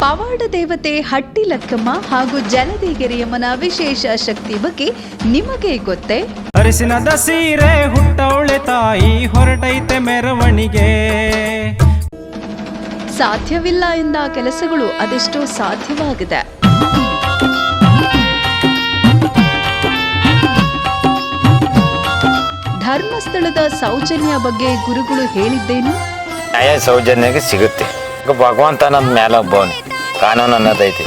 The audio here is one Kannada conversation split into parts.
ಪವಾಡ ದೇವತೆ ಹಟ್ಟಿ ಲಕ್ಕಮ್ಮ ಹಾಗೂ ಜಲದೇಗೆರೆಯಮ್ಮನ ವಿಶೇಷ ಶಕ್ತಿ ಬಗ್ಗೆ ನಿಮಗೆ ಗೊತ್ತೇ? ಅರಿಸಿನದ ಸೀರೆ ಹುಟ್ಟವಳೆ ತಾಯಿ ಹೊರಟೈತೆ ಮೆರವಣಿಗೆ. ಸಾಧ್ಯವಿಲ್ಲ ಎಂದ ಕೆಲಸಗಳು ಅದೆಷ್ಟೋ ಸಾಧ್ಯವಾಗಿದೆ. ಧರ್ಮಸ್ಥಳದ ಸೌಜನ್ಯ ಬಗ್ಗೆ ಗುರುಗಳು ಹೇಳಿದ್ದೇನು? ನ್ಯಾಯ ಸೌಜನ್ಯಕ್ಕೆ ಸಿಗುತ್ತೆ. ಭಗವಂತ ನಮ್ಮ ಮೇಲೆ ಒಬ್ಬವನು. ಕಾನೂನು ಅನ್ನೋದೈತಿ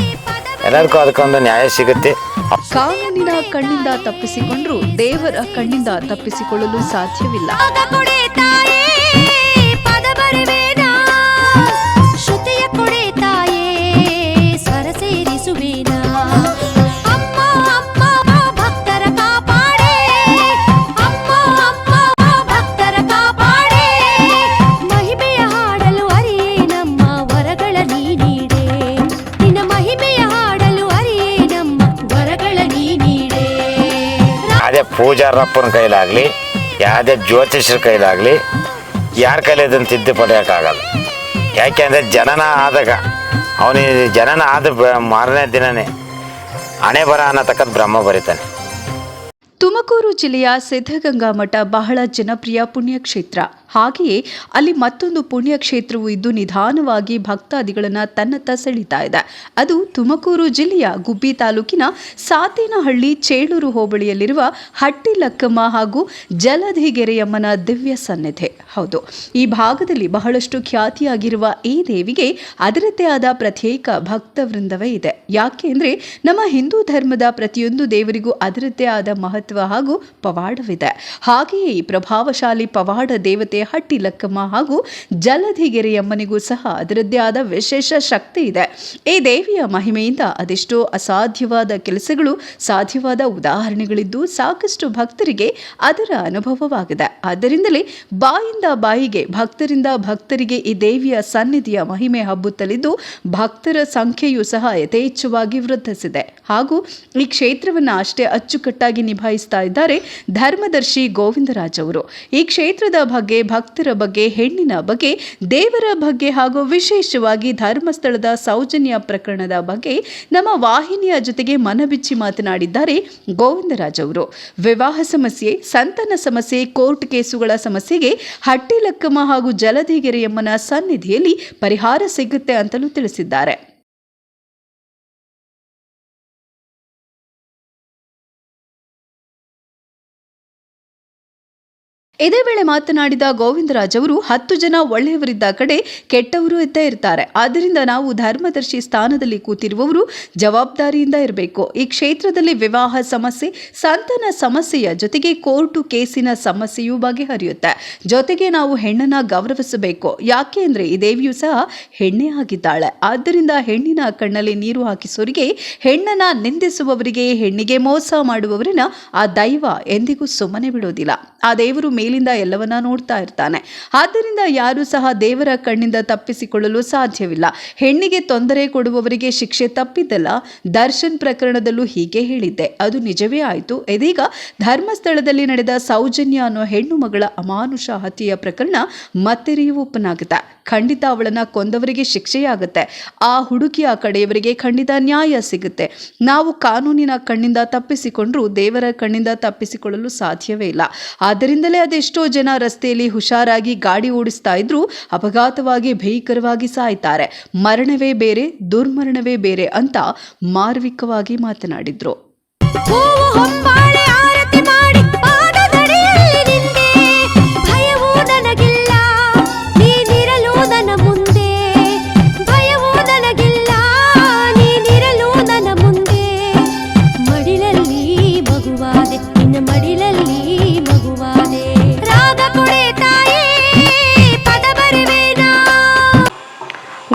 ಎಲ್ಲರಿಗೂ ಅದಕ್ಕೊಂದು ನ್ಯಾಯ ಸಿಗುತ್ತೆ. ಕಾನೂನಿನ ಕಣ್ಣಿಂದ ತಪ್ಪಿಸಿಕೊಂಡ್ರು ದೇವರ ಕಣ್ಣಿಂದ ತಪ್ಪಿಸಿಕೊಳ್ಳಲು ಸಾಧ್ಯವಿಲ್ಲ. ಪೂಜಾರಪ್ಪನ ಕೈಲಾಗಲಿ, ಯಾವುದೇ ಜ್ಯೋತಿಷ್ಯರ ಕೈಲಾಗಲಿ, ಯಾರ ಕೈಲಿ ಅದನ್ನು ತಿದ್ದು ಪಡೆಯೋಕ್ಕಾಗಲ್ಲ ಯಾಕೆಂದರೆ ಜನನ ಆದಾಗ ಅವನಿಗೆ ಜನನ ಆದ ಮಾರನೇ ದಿನನೇ ಹಣೆ ಬರ ಅನ್ನತಕ್ಕದ್ದು ಬ್ರಹ್ಮ ಬರೀತಾನೆ. ತುಮಕೂರು ಜಿಲ್ಲೆಯ ಸಿದ್ಧಗಂಗಾ ಮಠ ಬಹಳ ಜನಪ್ರಿಯ ಪುಣ್ಯಕ್ಷೇತ್ರ. ಹಾಗೆಯೇ ಅಲ್ಲಿ ಮತ್ತೊಂದು ಪುಣ್ಯಕ್ಷೇತ್ರವೂ ಇದ್ದು ನಿಧಾನವಾಗಿ ಭಕ್ತಾದಿಗಳನ್ನು ತನ್ನತ್ತ ಸೆಳೀತಾ ಇದೆ. ಅದು ತುಮಕೂರು ಜಿಲ್ಲೆಯ ಗುಬ್ಬಿ ತಾಲೂಕಿನ ಸಾತೇನಹಳ್ಳಿ ಚೇಳೂರು ಹೋಬಳಿಯಲ್ಲಿರುವ ಹಟ್ಟಿಲಕ್ಕಮ್ಮ ಹಾಗೂ ಜಲಧಿಗೆರೆಯಮ್ಮನ ದಿವ್ಯ ಸನ್ನಿಧಿ. ಹೌದು, ಈ ಭಾಗದಲ್ಲಿ ಬಹಳಷ್ಟು ಖ್ಯಾತಿಯಾಗಿರುವ ಈ ದೇವಿಗೆ ಅದರದ್ದೇ ಆದ ಪ್ರತ್ಯೇಕ ಭಕ್ತವೃಂದವೇ ಇದೆ. ಯಾಕೆ ಅಂದರೆ ನಮ್ಮ ಹಿಂದೂ ಧರ್ಮದ ಪ್ರತಿಯೊಂದು ದೇವರಿಗೂ ಅದರದ್ದೇ ಆದ ಮಹತ್ವ ಹಾಗೂ ಪವಾಡವಿದೆ. ಹಾಗೆಯೇ ಈ ಪ್ರಭಾವಶಾಲಿ ಪವಾಡ ದೇವತೆ ಹಟ್ಟಿ ಲಕ್ಕಮ್ಮ ಹಾಗೂ ಜಲಧಿಗೆರೆಯಮ್ಮನಿಗೂ ಸಹ ಅದರದ್ದೇ ಆದ ವಿಶೇಷ ಶಕ್ತಿ ಇದೆ. ಈ ದೇವಿಯ ಮಹಿಮೆಯಿಂದ ಅದೆಷ್ಟೋ ಅಸಾಧ್ಯವಾದ ಕೆಲಸಗಳು, ಸಾಧ್ಯವಾದ ಉದಾಹರಣೆಗಳಿದ್ದು ಸಾಕಷ್ಟು ಭಕ್ತರಿಗೆ ಅದರ ಅನುಭವವಾಗಿದೆ. ಆದ್ದರಿಂದಲೇ ಬಾಯಿಂದ ಬಾಯಿಗೆ, ಭಕ್ತರಿಂದ ಭಕ್ತರಿಗೆ ಈ ದೇವಿಯ ಸನ್ನಿಧಿಯ ಮಹಿಮೆ ಹಬ್ಬುತ್ತಲಿದ್ದು ಭಕ್ತರ ಸಂಖ್ಯೆಯೂ ಸಹ ಯಥೇಚ್ಛವಾಗಿ ವೃದ್ಧಿಸಿದೆ. ಹಾಗೂ ಈ ಕ್ಷೇತ್ರವನ್ನು ಅಷ್ಟೇ ಅಚ್ಚುಕಟ್ಟಾಗಿ ನಿಭಾಯಿಸ್ತಾ ಇದ್ದಾರೆ ಧರ್ಮದರ್ಶಿ ಗೋವಿಂದರಾಜ್ ಅವರು. ಈ ಕ್ಷೇತ್ರದ ಬಗ್ಗೆ ಭಕ್ತರ ಬಗ್ಗೆ, ಹೆಣ್ಣಿನ ಬಗ್ಗೆ, ದೇವರ ಬಗ್ಗೆ ಹಾಗೂ ವಿಶೇಷವಾಗಿ ಧರ್ಮಸ್ಥಳದ ಸೌಜನ್ಯ ಪ್ರಕರಣದ ಬಗ್ಗೆ ನಮ್ಮ ವಾಹಿನಿಯ ಜೊತೆಗೆ ಮನಬಿಚ್ಚಿ ಮಾತನಾಡಿದ್ದಾರೆ ಗೋವಿಂದರಾಜ್ ಅವರು ವಿವಾಹ ಸಮಸ್ಯೆ, ಸಂತನ ಸಮಸ್ಯೆ, ಕೋರ್ಟ್ ಕೇಸುಗಳ ಸಮಸ್ಯೆಗೆ ಹಟ್ಟಿಲಕ್ಕಮ್ಮ ಹಾಗೂ ಜಲಧಿಗೆರೆಯಮ್ಮನ ಸನ್ನಿಧಿಯಲ್ಲಿ ಪರಿಹಾರ ಸಿಗುತ್ತೆ ಅಂತಲೂ ತಿಳಿಸಿದ್ದಾರೆ. ಇದೇ ವೇಳೆ ಮಾತನಾಡಿದ ಗೋವಿಂದರಾಜ್ ಅವರು, ಹತ್ತು ಜನ ಒಳ್ಳೆಯವರಿದ್ದ ಕಡೆ ಕೆಟ್ಟವರು ಇದ್ದೇ ಇರ್ತಾರೆ. ಆದ್ದರಿಂದ ನಾವು ಧರ್ಮದರ್ಶಿ ಸ್ಥಾನದಲ್ಲಿ ಕೂತಿರುವವರು ಜವಾಬ್ದಾರಿಯಿಂದ ಇರಬೇಕು. ಈ ಕ್ಷೇತ್ರದಲ್ಲಿ ವಿವಾಹ ಸಮಸ್ಯೆ, ಸಂತನ ಸಮಸ್ಯೆಯ ಜೊತೆಗೆ ಕೋರ್ಟು ಕೇಸಿನ ಸಮಸ್ಯೆಯೂ ಬಗೆಹರಿಯುತ್ತೆ. ಜೊತೆಗೆ ನಾವು ಹೆಣ್ಣನ್ನು ಗೌರವಿಸಬೇಕು. ಯಾಕೆ ಅಂದರೆ ಈ ದೇವಿಯು ಸಹ ಹೆಣ್ಣೆ ಆಗಿದ್ದಾಳೆ. ಆದ್ದರಿಂದ ಹೆಣ್ಣಿನ ಕಣ್ಣಲ್ಲಿ ನೀರು ಹಾಕಿಸೋರಿಗೆ, ಹೆಣ್ಣನ್ನು ನಿಂದಿಸುವವರಿಗೆ, ಹೆಣ್ಣಿಗೆ ಮೋಸ ಮಾಡುವವರನ್ನ ಆ ದೈವ ಎಂದಿಗೂ ಸುಮ್ಮನೆ ಬಿಡೋದಿಲ್ಲ. ಆ ದೇವರು ಮೇಲಿಂದ ಎಲ್ಲವನ್ನ ನೋಡ್ತಾ ಇರ್ತಾನೆ. ಆದ್ದರಿಂದ ಯಾರು ಸಹ ದೇವರ ಕಣ್ಣಿಂದ ತಪ್ಪಿಸಿಕೊಳ್ಳಲು ಸಾಧ್ಯವಿಲ್ಲ. ಹೆಣ್ಣಿಗೆ ತೊಂದರೆ ಕೊಡುವವರಿಗೆ ಶಿಕ್ಷೆ ತಪ್ಪಿದ್ದಲ್ಲ ದರ್ಶನ್ ಪ್ರಕರಣದಲ್ಲೂ ಹೀಗೆ ಹೇಳಿದ್ದೆ. ಅದು ನಿಜವೇ ಆಯಿತು. ಇದೀಗ ಧರ್ಮಸ್ಥಳದಲ್ಲಿ ನಡೆದ ಸೌಜನ್ಯ ಅನ್ನೋ ಹೆಣ್ಣು ಮಗಳ ಅಮಾನುಷ ಹತ್ಯೆಯ ಪ್ರಕರಣ ಮತ್ತೆ ಓಪನ್ ಖಂಡಿತ ಅವಳನ್ನ ಕೊಂದವರಿಗೆ ಶಿಕ್ಷೆಯಾಗುತ್ತೆ. ಆ ಹುಡುಗಿಯ ಕಡೆಯವರಿಗೆ ಖಂಡಿತ ನ್ಯಾಯ ಸಿಗುತ್ತೆ. ನಾವು ಕಾನೂನಿನ ಕಣ್ಣಿಂದ ತಪ್ಪಿಸಿಕೊಂಡ್ರೂ ದೇವರ ಕಣ್ಣಿಂದ ತಪ್ಪಿಸಿಕೊಳ್ಳಲು ಸಾಧ್ಯವೇ ಇಲ್ಲ. ಆದ್ದರಿಂದಲೇ ಅದೆಷ್ಟೋ ಜನ ರಸ್ತೆಯಲ್ಲಿ ಹುಷಾರಾಗಿ ಗಾಡಿ ಓಡಿಸ್ತಾ ಇದ್ರೂ ಅಪಘಾತವಾಗಿ ಭೀಕರವಾಗಿ ಸಾಯ್ತಾರೆ. ಮರಣವೇ ಬೇರೆ, ದುರ್ಮರಣವೇ ಬೇರೆ ಅಂತ ಮಾರ್ವಿಕವಾಗಿ ಮಾತನಾಡಿದ್ರು.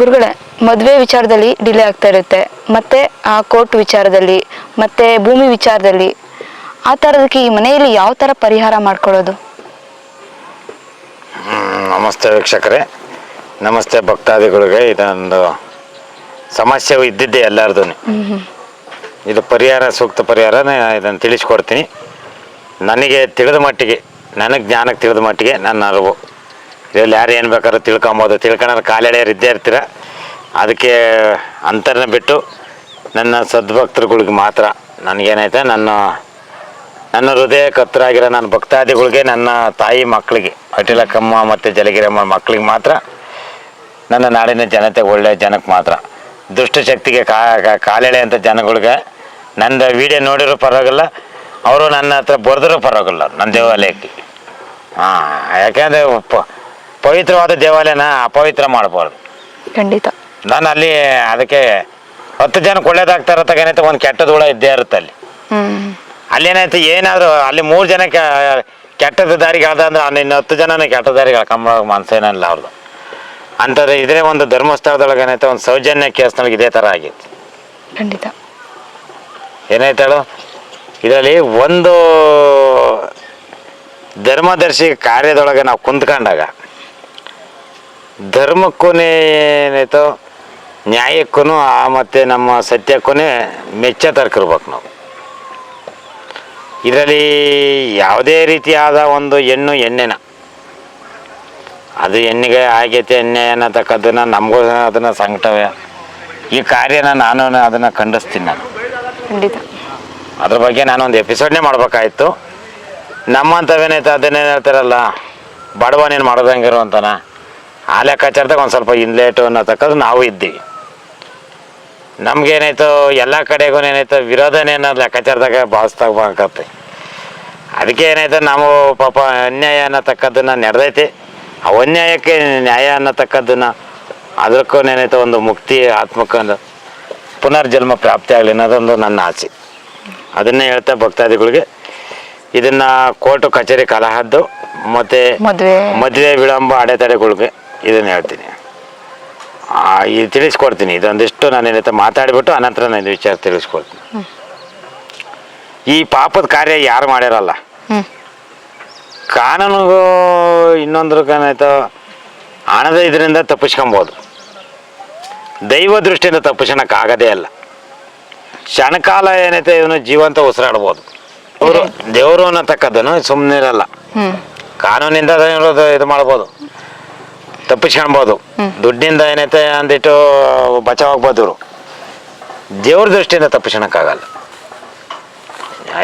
ಗುರುಗಳೇ ಮದುವೆ ವಿಚಾರದಲ್ಲಿ ಡಿಲೇ ಆಗ್ತಾ ಇರುತ್ತೆ. ಮತ್ತೆ ಆ ಕೋರ್ಟ್ ವಿಚಾರದಲ್ಲಿ ಮತ್ತೆ ಭೂಮಿ ವಿಚಾರದಲ್ಲಿ ಆ ಥರದಕ್ಕೆ ಈ ಮನೆಯಲ್ಲಿ ಯಾವ ಥರ ಪರಿಹಾರ ಮಾಡ್ಕೊಳ್ಳೋದು? ನಮಸ್ತೆ ವೀಕ್ಷಕರೇ. ನಮಸ್ತೆ ಭಕ್ತಾದಿಗಳಿಗೆ ಇದೊಂದು ಸಮಸ್ಯೆ ಇದ್ದಿದ್ದೆ ಎಲ್ಲಾರ್ದು ಇದು ಪರಿಹಾರ ಸೂಕ್ತ ಪರಿಹಾರ ಇದನ್ನು ತಿಳಿಸ್ಕೊಡ್ತೀನಿ. ನನಗೆ ತಿಳಿದ ಮಟ್ಟಿಗೆ ನನಗೆ ಜ್ಞಾನಕ್ಕೆ ತಿಳಿದ ಮಟ್ಟಿಗೆ ನನ್ನ ಅರಿವು ಇದರಲ್ಲಿ ಯಾರು ಏನು ಬೇಕಾದ್ರೂ ತಿಳ್ಕೊಬೋದು. ತಿಳ್ಕೊಳೋರು ಕಾಲೆಳೆಯರು ಇದ್ದೇ ಇರ್ತೀರ. ಅದಕ್ಕೆ ಅಂತರನ ಬಿಟ್ಟು ನನ್ನ ಸದ್ಭಕ್ತರುಗಳಿಗೆ ಮಾತ್ರ ನನಗೇನೈತೆ, ನನ್ನ ನನ್ನ ಹೃದಯ ಕತ್ತರಾಗಿರೋ ನನ್ನ ಭಕ್ತಾದಿಗಳಿಗೆ, ನನ್ನ ತಾಯಿ ಮಕ್ಕಳಿಗೆ ಅಟಿಲಕ್ಕಮ್ಮ ಮತ್ತು ಜಲಗಿರಮ್ಮ ಮಕ್ಕಳಿಗೆ ಮಾತ್ರ ನನ್ನ ನಾಡಿನ ಜನತೆ ಒಳ್ಳೆಯ ಜನಕ್ಕೆ ಮಾತ್ರ. ದುಷ್ಟಶಕ್ತಿಗೆ ಕಾ ಕಾಲೆಳೆ ಅಂತ ಜನಗಳಿಗೆ ನಂದು ವಿಡಿಯೋ ನೋಡಿರೋ ಪರವಾಗಿಲ್ಲ, ಅವರು ನನ್ನ ಹತ್ರ ಬರೆದಿರೋ ಪರವಾಗಿಲ್ಲ, ನನ್ನ ದೇವಾಲಯಕ್ಕೆ. ಹಾಂ, ಯಾಕೆಂದರೆ ಪವಿತ್ರವಾದ ದೇವಾಲಯನ ಅಪವಿತ್ರ ಮಾಡಬಾರ್ದು. ಖಂಡಿತ. ನಾನು ಅಲ್ಲಿ ಅದಕ್ಕೆ ಹತ್ತು ಜನ ಒಳ್ಳೇದಾಗ್ತಾ ತಗೇನೈತೆ ಒಂದು ಕೆಟ್ಟದ ಹುಳ ಇದ್ದೇ ಇರುತ್ತೆ ಅಲ್ಲಿ. ಅಲ್ಲಿ ಅಲ್ಲೇನೈತೆ ಏನಾದರೂ ಅಲ್ಲಿ ಮೂರು ಜನಕ್ಕೆ ಕೆಟ್ಟದ ದಾರಿಗೆ ಆದ ಅಂದ್ರೆ ಅಲ್ಲಿ ಇನ್ನು ಹತ್ತು ಜನನೇ ಕೆಟ್ಟ ದಾರಿಗೆ ಕಮ್ಮ ಮನಸ್ಸೇನಲ್ಲ ಅವ್ರದ್ದು ಅಂಥದ್ದು ಇದೇ ಒಂದು ಧರ್ಮಸ್ಥಳದೊಳಗೆ ಏನೈತೆ ಒಂದು ಸೌಜನ್ಯ ಕೇಸ್ನೊಳಗೆ ಇದೇ ಥರ ಆಗಿತ್ತು. ಖಂಡಿತ. ಏನೈತೆ ಹೇಳು? ಇದರಲ್ಲಿ ಒಂದು ಧರ್ಮದರ್ಶಿ ಕಾರ್ಯದೊಳಗೆ ನಾವು ಕುಂತ್ಕೊಂಡಾಗ ಧರ್ಮಕ್ಕೂ ಏನಾಯ್ತು ನ್ಯಾಯಕ್ಕೂ ಮತ್ತು ನಮ್ಮ ಸತ್ಯಕ್ಕೂ ಮೆಚ್ಚ ತರ್ಕಿರ್ಬೇಕು ನಾವು. ಇದರಲ್ಲಿ ಯಾವುದೇ ರೀತಿಯಾದ ಒಂದು ಹೆಣ್ಣು ಎಣ್ಣೆನ ಅದು ಹೆಣ್ಣಿಗೆ ಆಗೈತೆ ಎಣ್ಣೆ ಅನ್ನತಕ್ಕದ್ದನ್ನು ನಮಗೂ ಅದನ್ನು ಸಂಕಟವೇ ಈ ಕಾರ್ಯನ ನಾನು ಅದನ್ನು ಖಂಡಿಸ್ತೀನಿ ನಾನು. ಖಂಡಿತ. ಅದ್ರ ಬಗ್ಗೆ ನಾನು ಒಂದು ಎಪಿಸೋಡ್ನೇ ಮಾಡ್ಬೇಕಾಯ್ತು. ನಮ್ಮಂಥವೇನೈತೆ ಅದನ್ನೇನು ಹೇಳ್ತಾರಲ್ಲ ಬಡವನೇನು ಮಾಡೋದಂಗಿರುವಂತನಾ ಆ ಲೆಕ್ಕಾಚಾರದಾಗ ಒಂದು ಸ್ವಲ್ಪ ಇನ್ಲೇಟು ಅನ್ನೋತಕ್ಕದ್ದು ನಾವು ಇದ್ದೀವಿ ನಮ್ಗೇನಾಯ್ತು ಎಲ್ಲ ಕಡೆಗೂ ಏನಾಯ್ತು ವಿರೋಧನೇ ಅನ್ನೋದು ಲೆಕ್ಕಾಚಾರದಾಗ ಭಾವಿಸ್ತಾಗತ್ತೆ ಅದಕ್ಕೆ ಏನಾಯ್ತು ನಾವು ಪಾಪ ಅನ್ಯಾಯ ಅನ್ನತಕ್ಕದ್ದನ್ನು ನಡೆದೈತಿ. ಆ ಅನ್ಯಾಯಕ್ಕೆ ನ್ಯಾಯ ಅನ್ನತಕ್ಕದ್ದನ್ನು ಅದಕ್ಕೂ ಏನಾಯ್ತು ಒಂದು ಮುಕ್ತಿ ಆತ್ಮಕ್ಕೊಂದು ಪುನರ್ಜನ್ಮ ಪ್ರಾಪ್ತಿ ಆಗಲಿ ಅನ್ನೋದೊಂದು ನನ್ನ ಆಸೆ. ಅದನ್ನೇ ಹೇಳ್ತಾ ಭಕ್ತಾದಿಗಳಿಗೆ ಇದನ್ನ ಕೋರ್ಟು ಕಚೇರಿ ಕಲಹದ್ದು ಮತ್ತೆ ಮದುವೆ ವಿಳಂಬ ಅಡೆತಡೆಗಳಿಗೆ. ಇದನ್ನ ಹೇಳ್ತೀನಿ. ಇದು ತಿಳಿಸ್ಕೊಡ್ತೀನಿ. ಇದೊಂದಿಷ್ಟು ನಾನು ಏನಾಯ್ತು ಮಾತಾಡಿಬಿಟ್ಟು ಅನಂತರ ನಾನು ವಿಚಾರ ತಿಳಿಸ್ಕೊಡ್ತೀನಿ. ಈ ಪಾಪದ ಕಾರ್ಯ ಯಾರು ಮಾಡ್ಯಾರಲ್ಲ ಕಾನೂನಿಗೂ ಇನ್ನೊಂದ್ರ ಏನಾಯ್ತು ಹಣದ ಇದರಿಂದ ತಪ್ಪಿಸ್ಕೊಬೋದು. ದೈವ ದೃಷ್ಟಿಯಿಂದ ತಪ್ಪಿಸ್ಕೊಳಕ್ಕಾಗದೇ ಇಲ್ಲ. ಕ್ಷಣಕಾಲ ಏನೈತೆ ಇವನು ಜೀವಂತ ಉಸಿರಾಡ್ಬೋದು. ಅವರು ದೇವರು ಅನ್ನತಕ್ಕದ್ದನ್ನು ಸುಮ್ಮನೆ ಇರಲ್ಲ ಕಾನೂನಿಂದ ಇದು ಮಾಡ್ಬೋದು. ತಪ್ಪಿಸ್ಕೊಳ್ಬೋದು. ದುಡ್ಡಿಂದ ಏನೈತೆ ಅಂದಿಟ್ಟು ಬಚಾವಾಗ್ಬೋದು ಇವರು ದೇವ್ರ ದೃಷ್ಟಿಯಿಂದ ತಪ್ಪಿಸ್ಕೊಳಕ್ಕಾಗಲ್ಲ.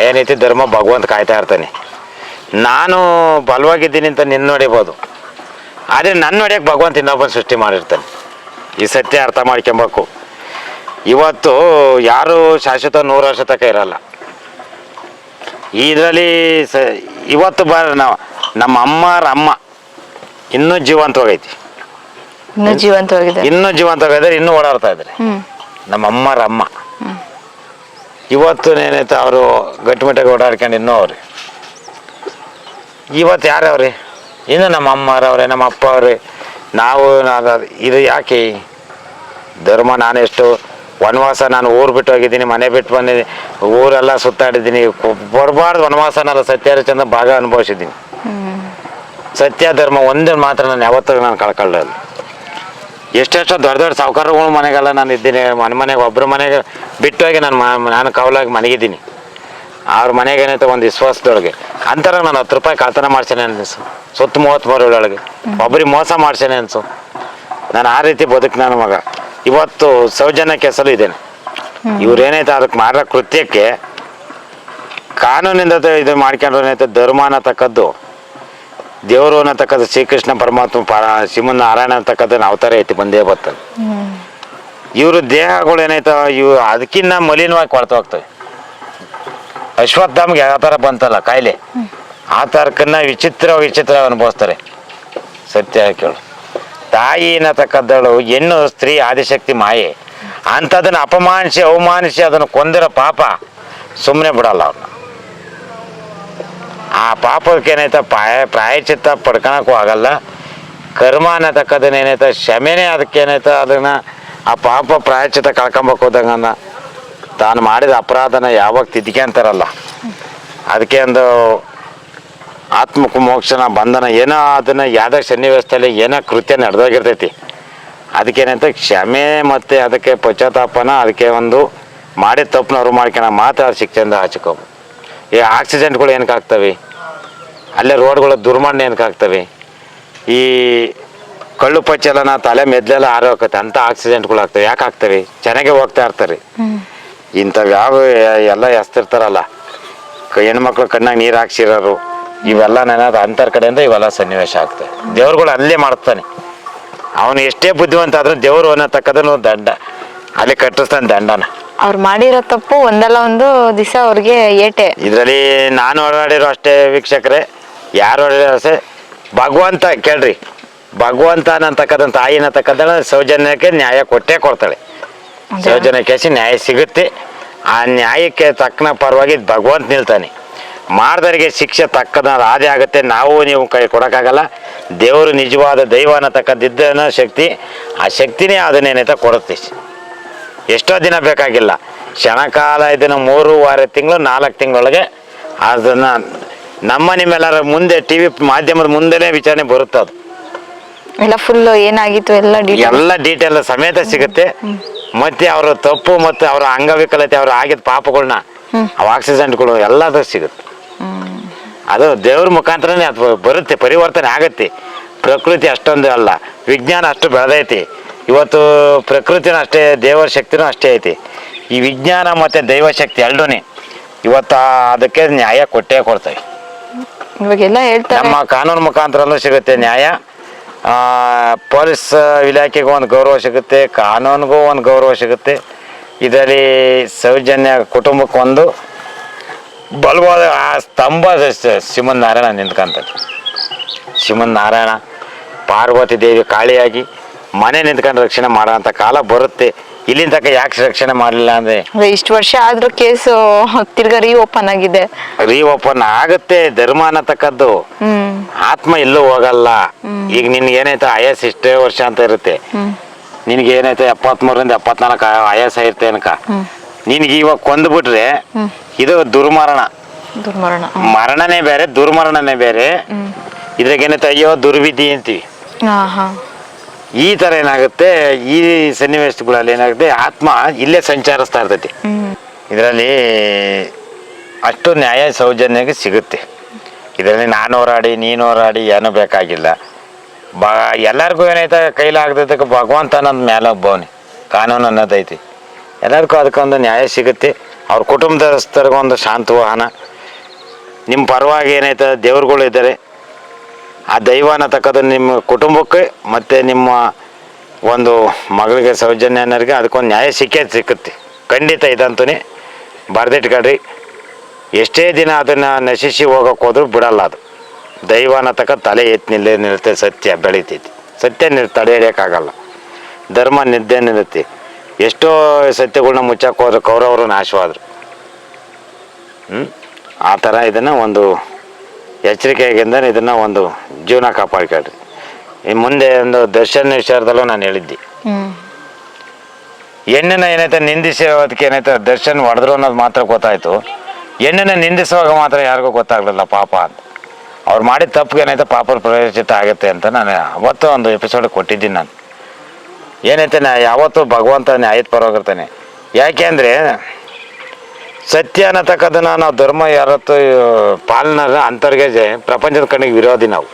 ಏನೈತಿ ನೀತಿ ಧರ್ಮ, ಭಗವಂತ ಕಾಯ್ತಾ ಇರ್ತಾನೆ. ನಾನು ಬಲವಾಗಿದ್ದೀನಿ ಅಂತ ನಿನ್ನ ನೋಡಿಬೋದು ಆದರೆ ನನ್ನ ನೋಡ್ಯಕ್ಕೆ ಭಗವಂತ ಇನ್ನೊಬ್ಬನ ಸೃಷ್ಟಿ ಮಾಡಿರ್ತಾನೆ. ಈ ಸತ್ಯ ಅರ್ಥ ಮಾಡ್ಕೊಬೇಕು. ಇವತ್ತು ಯಾರು ಶಾಶ್ವತ ನೂರು ವರ್ಷ ತನಕ ಇರಲ್ಲ. ಇದರಲ್ಲಿ ಸ, ಇವತ್ತು ಬ ನಾವು ನಮ್ಮ ಅಮ್ಮರ ಅಮ್ಮ ಇನ್ನೂ ಜೀವಂತವಾಗೈತಿ. ಇನ್ನೂ ಜೀವಂತವಾಗಿದೆ. ಇನ್ನೂ ಜೀವಂತವಾಗಿದ್ದಾರೆ ಇನ್ನೂ ಓಡಾಡ್ತಾ ಇದ್ದಾರೆ ಹ್ಮ್. ನಮ್ಮ ಅಮ್ಮರ ಅಮ್ಮ. ಇವತ್ತು ಏನಾಯ್ತು ಅವರು ಗಟ್ಟಿಮಟ್ಟಾಗಿ ಓಡಾಡ್ಕೊಂಡು ಇನ್ನೂ ಅವ್ರಿ? ಇವತ್ತು ಯಾರವ್ರಿ ಇನ್ನು ನಮ್ಮ ಅಮ್ಮರವ್ರೆ ನಮ್ಮ ಅಪ್ಪ ಅವ್ರಿ. ನಾವು ನಾವ್- ಇದು ಯಾಕೆ? ಧರ್ಮ ನಾನೆಷ್ಟು ವನವಾಸ ನಾನು ಊರು ಬಿಟ್ಟು ಹೋಗಿದ್ದೀನಿ ಮನೆ ಬಿಟ್ಟು ಬಂದಿದ್ದೀನಿ ಊರೆಲ್ಲ ಸುತ್ತಾಡಿದ್ದೀನಿ ಬರಬಾರ್ದು ವನವಾಸನಲ್ಲ ಸತ್ಯಹರಿಚಂದ್ರ ಭಾಗ ಅನುಭವಿಸಿದ್ದೀನಿ. ಸತ್ಯ ಧರ್ಮ ಒಂದೇ ಮಾತ್ರ ನಾನು ಯಾವತ್ತೂ ನಾನು ಕಳ್ಕೊಳ್ಳಲ್ಲ. ಎಷ್ಟೆಷ್ಟೋ ದೊಡ್ಡ ದೊಡ್ಡ ಸಾವುಕಾರಗಳ ಮನೆಗೆಲ್ಲ ನಾನು ಇದ್ದೀನಿ. ಮನೆ ಮನೆಗೆ ಒಬ್ಬರ ಮನೆಗೆ ಬಿಟ್ಟು ಹೋಗಿ ನಾನು ನಾನು ಕವಲಾಗಿ ಮನೆಗಿದ್ದೀನಿ ಅವ್ರ ಮನೆಗೆ ಏನೈತೆ ಒಂದು ವಿಶ್ವಾಸದೊಳಗೆ. ಅಂತರ ನಾನು ಹತ್ತು ರೂಪಾಯಿ ಕಳ್ತನ ಮಾಡ್ಸೇನೆ ಅನ್ಸು. ಸುತ್ತ ಮೂವತ್ತು ಒಳಗೆ. ಒಬ್ಬರಿಗೆ ಮೋಸ ಮಾಡ್ಸೇನೆ ಅನ್ಸು. ನಾನು ಆ ರೀತಿ ಬದುಕು ನನ್ನ ಮಗ. ಇವತ್ತು ಸೌಜನ್ಯ ಕೆಸಲು ಇದ್ದೇನೆ ಇವ್ರೇನೈತೆ ಅದಕ್ಕೆ ಮಾಡೋ ಕೃತ್ಯಕ್ಕೆ ಕಾನೂನಿಂದ ಇದು ಮಾಡ್ಕೊಂಡ್ರೆ ಏನೈತೆ ಧರ್ಮ ಅನ್ನತಕ್ಕದ್ದು ದೇವರು ಅನ್ನತಕ್ಕದ್ದು ಶ್ರೀಕೃಷ್ಣ ಪರಮಾತ್ಮ ಪರ ಶ್ರೀಮನ್ ನಾರಾಯಣ ಅಂತಕ್ಕದ್ದನ್ನ ಅವತಾರ ಐತಿ ಬಂದೇ ಬರ್ತದೆ ಇವರು ದೇಹಗಳು ಏನಾಯ್ತವ ಇವು ಅದಕ್ಕಿನ್ನ ಮಲಿನವಾಗಿ ಕೊಡ್ತಾ ಹೋಗ್ತವೆ ಅಶ್ವತ್ಥಾಮ್ಗೆ ಯಾವ ಥರ ಬಂತಲ್ಲ ಕಾಯಿಲೆ. ಆ ಥರಕ್ಕನ್ನ ವಿಚಿತ್ರ ವಿಚಿತ್ರ ಅನುಭವಿಸ್ತಾರೆ. ಸತ್ಯ ಕೇಳು. ತಾಯಿ ಅನ್ನತಕ್ಕದ್ದಳು ಹೆಣ್ಣು ಸ್ತ್ರೀ ಆದಿಶಕ್ತಿ ಮಾಯೆ. ಅಂಥದನ್ನು ಅಪಮಾನಿಸಿ ಅವಮಾನಿಸಿ ಅದನ್ನು ಕೊಂದಿರೋ ಪಾಪ ಸುಮ್ಮನೆ ಬಿಡಲ್ಲ ಅವ್ರನ್ನ. ಆ ಪಾಪಕ್ಕೆ ಏನೈತೆ ಪಾಯ ಪ್ರಾಯಚಿತ್ತ ಪಡ್ಕೊಳಕ್ಕೂ ಆಗಲ್ಲ. ಕರ್ಮ ಅನ್ನತಕ್ಕದನ್ನ ಏನೈತೆ ಕ್ಷಮೆನೇ ಅದಕ್ಕೆ ಅದನ್ನ ಆ ಪಾಪ ಪ್ರಾಯಚಿತ್ತ ಕಳ್ಕೊಂಬೇಕು ತಾನು ಮಾಡಿದ ಅಪರಾಧನ ಯಾವಾಗ ತಿದ್ಕೊಂತಾರಲ್ಲ ಅದಕ್ಕೆ ಒಂದು ಆತ್ಮಕ್ಕೆ ಮೋಕ್ಷನ ಬಂಧನ ಏನೋ ಅದನ್ನ ಯಾವುದೋ ಸನ್ನಿವೇಶದಲ್ಲಿ ಏನೋ ಕೃತ್ಯ ನಡೆದೋಗಿರ್ತೈತಿ. ಅದಕ್ಕೇನಂತ ಕ್ಷಮೆ ಮತ್ತು ಅದಕ್ಕೆ ಪಶ್ಚಾತ್ತಾಪನ, ಅದಕ್ಕೆ ಒಂದು ಮಾಡಿದ ತಪ್ಪನವ್ರು ಮಾಡ್ಕೊಳ ಮಾತ್ರ ಅದು ಶಿಕ್ಷೆಯಿಂದ ಹಚ್ಕೋಬೇಕು ಈ ಆಕ್ಸಿಡೆಂಟ್ಗಳು ಏನಕ್ಕೆ ಆಗ್ತವೆ ಅಲ್ಲೇ ರೋಡ್ಗಳ ದುರ್ಮಣ್ಣ ಏನಕ್ಕೆ ಆಗ್ತವೆ ಈ ಕಳ್ಳು ಪಚ್ಚೆಲ್ಲ ತಲೆ ಮೆದ್ಲೆಲ್ಲ ಆರೋಕತ್ತೆ ಅಂಥ ಆಕ್ಸಿಡೆಂಟ್ಗಳು ಆಗ್ತವೆ ಯಾಕೆ ಆಗ್ತವೆ ಚೆನ್ನಾಗೆ ಹೋಗ್ತಾ ಇರ್ತಾರೆ. ಇಂಥವು ಯಾವ ಎಲ್ಲ ಎಸ್ತಿರ್ತಾರಲ್ಲ. ಕ- ಹೆಣ್ಮಕ್ಳು ಕಣ್ಣಾಗ ನೀರು ಹಾಕ್ಸಿರೋರು ಇವೆಲ್ಲ ನೆನದು ಅಂತರ್ ಕಡೆಯಿಂದ ಇವೆಲ್ಲ ಸನ್ನಿವೇಶ ಆಗ್ತವೆ. ದೇವ್ರುಗಳು ಅಲ್ಲೇ ಮಾಡ್ತಾನೆ. ಅವನು ಎಷ್ಟೇ ಬುದ್ಧಿವಂತ ಆದ್ರೂ ದೇವರು ಅನ್ನತಕ್ಕದನ್ನು ದಂಡ ಅಲ್ಲಿ ಕಟ್ಟಿಸ್ತಾನೆ ದಂಡನ. ಅವ್ರು ಮಾಡಿರೋ ತಪ್ಪು ಒಂದಲ್ಲ ಒಂದು ದಿವಸ ಅವ್ರಿಗೆ ಏಟೆ. ಇದರಲ್ಲಿ ನಾನು ಓಡಾಡಿರೋ ಅಷ್ಟೇ ವೀಕ್ಷಕರೇ ಯಾರು ಓಡಾಡಿರೋ ಅಷ್ಟೇ. ಭಗವಂತ ಕೇಳ್ರಿ. ಭಗವಂತ ಅನ್ನತಕ್ಕಂಥ ತಾಯಿ ಅನ್ನತಕ್ಕಂಥ ಸೌಜನ್ಯಕ್ಕೆ ನ್ಯಾಯ ಕೊಟ್ಟೇ ಕೊಡ್ತಾಳೆ. ಸೌಜನ್ಯ ಕೇಸಿ ನ್ಯಾಯ ಸಿಗುತ್ತೆ. ಆ ನ್ಯಾಯಕ್ಕೆ ತಕ್ಕನ ಪರವಾಗಿ ಭಗವಂತ ನಿಲ್ತಾನೆ. ಮಾಡ್ದವರಿಗೆ ಶಿಕ್ಷೆ ತಕ್ಕದ ರಾಜೆ ಆಗುತ್ತೆ. ನಾವು ನೀವು ಕೈ ಕೊಡೋಕ್ಕಾಗಲ್ಲ. ದೇವರು ನಿಜವಾದ ದೈವ ಅನ್ನತಕ್ಕಂಥದ್ದನ್ನ ಶಕ್ತಿ ಆ ಶಕ್ತಿನೇ ಅದನ್ನೇನೈತೆ ಕೊಡುತ್ತೆ. ಎಷ್ಟೋ ದಿನ ಬೇಕಾಗಿಲ್ಲ. ಕ್ಷಣಕಾಲ ಇದನ್ನು ಮೂರುವರೆ ತಿಂಗಳು ನಾಲ್ಕು ತಿಂಗಳೊಳಗೆ ಅದನ್ನು ನಮ್ಮ ನಿಮ್ಮೆಲ್ಲರ ಮುಂದೆ ಟಿ ವಿ ಮಾಧ್ಯಮದ ಮುಂದೆನೇ ವಿಚಾರಣೆ ಬರುತ್ತೆ ಅದು. ಎಲ್ಲ ಫುಲ್ ಏನಾಗಿತ್ತು ಎಲ್ಲ ಡೀಟೇಲ್ ಎಲ್ಲ ಡೀಟೇಲ್ ಸಮೇತ ಸಿಗುತ್ತೆ. ಮತ್ತೆ ಅವರ ತಪ್ಪು ಮತ್ತು ಅವರ ಅಂಗವಿಕಲತೆ ಅವ್ರ ಆಗಿದ ಪಾಪಗಳನ್ನ ಅವು ಆಕ್ಸಿಡೆಂಟ್ಗಳು ಎಲ್ಲದೂ ಸಿಗುತ್ತೆ. ಅದು ದೇವ್ರ ಮುಖಾಂತರನೇ ಅದು ಬರುತ್ತೆ ಪರಿವರ್ತನೆ ಆಗತ್ತೆ. ಪ್ರಕೃತಿ ಅಷ್ಟೊಂದು ಅಲ್ಲ ವಿಜ್ಞಾನ ಅಷ್ಟು ಬೆಳೆದೈತಿ. ಇವತ್ತು ಪ್ರಕೃತಿನೂ ಅಷ್ಟೇ ದೇವರ ಶಕ್ತಿನೂ ಅಷ್ಟೇ ಐತಿ. ಈ ವಿಜ್ಞಾನ ಮತ್ತು ದೈವ ಶಕ್ತಿ ಎರಡೂ ಇವತ್ತು ಅದಕ್ಕೆ ನ್ಯಾಯ ಕೊಟ್ಟೇ ಕೊಡ್ತವೆ. ಇವಾಗೆಲ್ಲ ಹೇಳ್ತಾರೆ. ನಮ್ಮ ಕಾನೂನು ಮುಖಾಂತರಲ್ಲೂ ಸಿಗುತ್ತೆ ನ್ಯಾಯ. ಪೊಲೀಸ್ ಇಲಾಖೆಗೂ ಒಂದು ಗೌರವ ಸಿಗುತ್ತೆ ಕಾನೂನಿಗೂ ಒಂದು ಗೌರವ ಸಿಗುತ್ತೆ. ಇದರಲ್ಲಿ ಸೌಜನ್ಯ ಕುಟುಂಬಕ್ಕೆ ಒಂದು ಬಲವಾದ ಆ ಸ್ತಂಭ ಶ್ರೀಮನ್ ನಾರಾಯಣ ನಿಂತ್ಕೊಂತ ಶ್ರೀಮನ್ ನಾರಾಯಣ ಪಾರ್ವತಿ ದೇವಿ ಕಾಳಿಯಾಗಿ ಮನೆ ನಿಂತ್ಕೊಂಡು ರಕ್ಷಣೆ ಮಾಡೋಂಥ ಕಾಲ ಬರುತ್ತೆ. ಇಲ್ಲಿಂದ ತನಕ ಯಾಕೆ ರಕ್ಷಣೆ ಮಾಡಲಿಲ್ಲ ಅಂದ್ರೆ? ಅದೇ ಇಷ್ಟು ವರ್ಷ ಆದ್ರೂ ಕೇಸು ತಿರ್ಗಾ ರೀ ಓಪನ್ ಆಗಿದೆ. ರೀ ಓಪನ್ ಆಗುತ್ತೆ ಧರ್ಮ ಅನ್ನತಕ್ಕದ್ದು. ಹ್ಮ್. ಆತ್ಮ ಎಲ್ಲೂ ಹೋಗಲ್ಲ. ಈಗ ನಿನ್ಗೆ ಏನೈತೆ ಆಯಸ್ ಇಷ್ಟೇ ವರ್ಷ ಅಂತ ಇರುತ್ತೆ. ನಿನಗೆ ಏನೈತೆ ಎಪ್ಪತ್ಮೂರರಿಂದ ಎಪ್ಪತ್ನಾಲ್ಕು ಆಯಾಸ ಇರುತ್ತೆ ಅನ್ಕ. ನಿನ್ಗೆ ಇವಾಗ ಕೊಂದ್ಬಿಟ್ರೆ ಇದು ದುರ್ಮರಣ. ದುರ್ಮರಣ ಮರಣನೇ ಬೇರೆ ದುರ್ಮರಣನೇ ಬೇರೆ. ಇದ್ರಾಗ ಏನಾಯ್ತು ಅಯ್ಯೋ ದುರ್ವಿಧಿ ಅಂತೀವಿ. ಹಾ ಹಾ ಈ ಥರ ಏನಾಗುತ್ತೆ? ಈ ಸನ್ನಿವೇಶಗಳಲ್ಲಿ ಏನಾಗುತ್ತೆ? ಆತ್ಮ ಇಲ್ಲೇ ಸಂಚರಿಸ್ತಾ ಇರ್ತೈತಿ. ಇದರಲ್ಲಿ ಅಷ್ಟು ನ್ಯಾಯ ಸೌಜನ್ಯಕ್ಕೆ ಸಿಗುತ್ತೆ. ಇದರಲ್ಲಿ ನಾನು ಹೋರಾಡಿ, ನೀನು ಹೋರಾಡಿ, ಏನೂ ಬೇಕಾಗಿಲ್ಲ. ಬಾ, ಎಲ್ಲರಿಗೂ ಏನೈತೆ ಕೈಲಾಗದಕ್ಕೆ ಭಗವಂತ ಅನ್ನೋದು ಮೇಲೆ ಒಬ್ಬವನಿ. ಕಾನೂನು ಅನ್ನೋದೈತಿ. ಎಲ್ಲರಿಗೂ ಅದಕ್ಕೊಂದು ನ್ಯಾಯ ಸಿಗುತ್ತೆ. ಅವ್ರ ಕುಟುಂಬದಸ್ಥರಿಗೊಂದು ಶಾಂತವಾಹನ ನಿಮ್ಮ ಪರವಾಗಿ ಏನೈತೆ ದೇವ್ರುಗಳು ಇದ್ದಾರೆ. ಆ ದೈವ ಅನ್ನತಕ್ಕದ್ದು ನಿಮ್ಮ ಕುಟುಂಬಕ್ಕೆ ಮತ್ತು ನಿಮ್ಮ ಒಂದು ಮಗಳಿಗೆ ಸೌಜನ್ಯ ಅನ್ನೋರಿಗೆ ಅದಕ್ಕೊಂದು ನ್ಯಾಯ ಸಿಕ್ಕೇ ಸಿಕ್ಕುತ್ತೆ. ಖಂಡಿತ ಇದಂತೂ ಬರೆದಿಟ್ಕೊಳ್ರಿ. ಎಷ್ಟೇ ದಿನ ಅದನ್ನು ನಶಿಸಿ ಹೋಗೋಕೆ ಹೋದ್ರೂ ಬಿಡಲ್ಲ ಅದು. ದೈವ ಅನ್ನತಕ್ಕ ತಲೆ ಎತ್ತಿ ನಿಲ್ಲೇ ನಿಲ್ಲುತ್ತೆ, ಸತ್ಯ ಬೆಳಿತೈತಿ. ಸತ್ಯ ನಿಲ್ ತಡೆ ಹಿಡಿಯೋಕ್ಕಾಗಲ್ಲ ಧರ್ಮ ನಿದ್ದೆ ನಿಲ್ಲುತ್ತೆ. ಎಷ್ಟೋ ಸತ್ಯಗಳನ್ನ ಮುಚ್ಚಕ್ಕೆ ಹೋದ್ರೆ ಕೌರವರು ನಾಶವಾದರು. ಆ ಥರ ಇದನ್ನು ಒಂದು ಎಚ್ಚರಿಕೆಯಿಂದ ಇದನ್ನು ಒಂದು ಜೀವನ ಕಾಪಾಡ್ಕೊಳ್ರಿ. ಈ ಮುಂದೆ ಒಂದು ದರ್ಶನ ವಿಚಾರದಲ್ಲೂ ನಾನು ಹೇಳಿದ್ದೆ. ಹೆಣ್ಣನ್ನ ಏನೈತೆ ನಿಂದಿಸೋದಕ್ಕೆ ಏನೈತೆ ದರ್ಶನ್ ಹೊಡೆದ್ರು ಅನ್ನೋದು ಮಾತ್ರ ಗೊತ್ತಾಯ್ತು. ಹೆಣ್ಣನ್ನ ನಿಂದಿಸುವಾಗ ಮಾತ್ರ ಯಾರಿಗೂ ಗೊತ್ತಾಗ್ಲಿಲ್ಲ ಪಾಪ ಅಂತ. ಅವ್ರು ಮಾಡಿದ ತಪ್ಪಿಗೆ ಏನೈತೆ ಪಾಪದ ಪ್ರಯೋಜಿತ ಆಗುತ್ತೆ ಅಂತ ನಾನು ಅವತ್ತು ಒಂದು ಎಪಿಸೋಡ್ ಕೊಟ್ಟಿದ್ದೀನಿ ನಾನು. ಏನೈತೆ ನಾ ಯಾವತ್ತೂ ಭಗವಂತ ನ್ಯಾಯದ ಪರವಾಗಿರ್ತಾನೆ ಯಾಕೆ ಅಂದರೆ ಸತ್ಯ ಅನ್ನತಕ್ಕದನ್ನ ನಾವು ಧರ್ಮ ಯಾರತ್ತು ಪಾಲನ ಅಂಥವ್ರಿಗೆ ಜೆ- ಪ್ರಪಂಚದ ಕಣ್ಣಿಗೆ ವಿರೋಧಿ ನಾವು.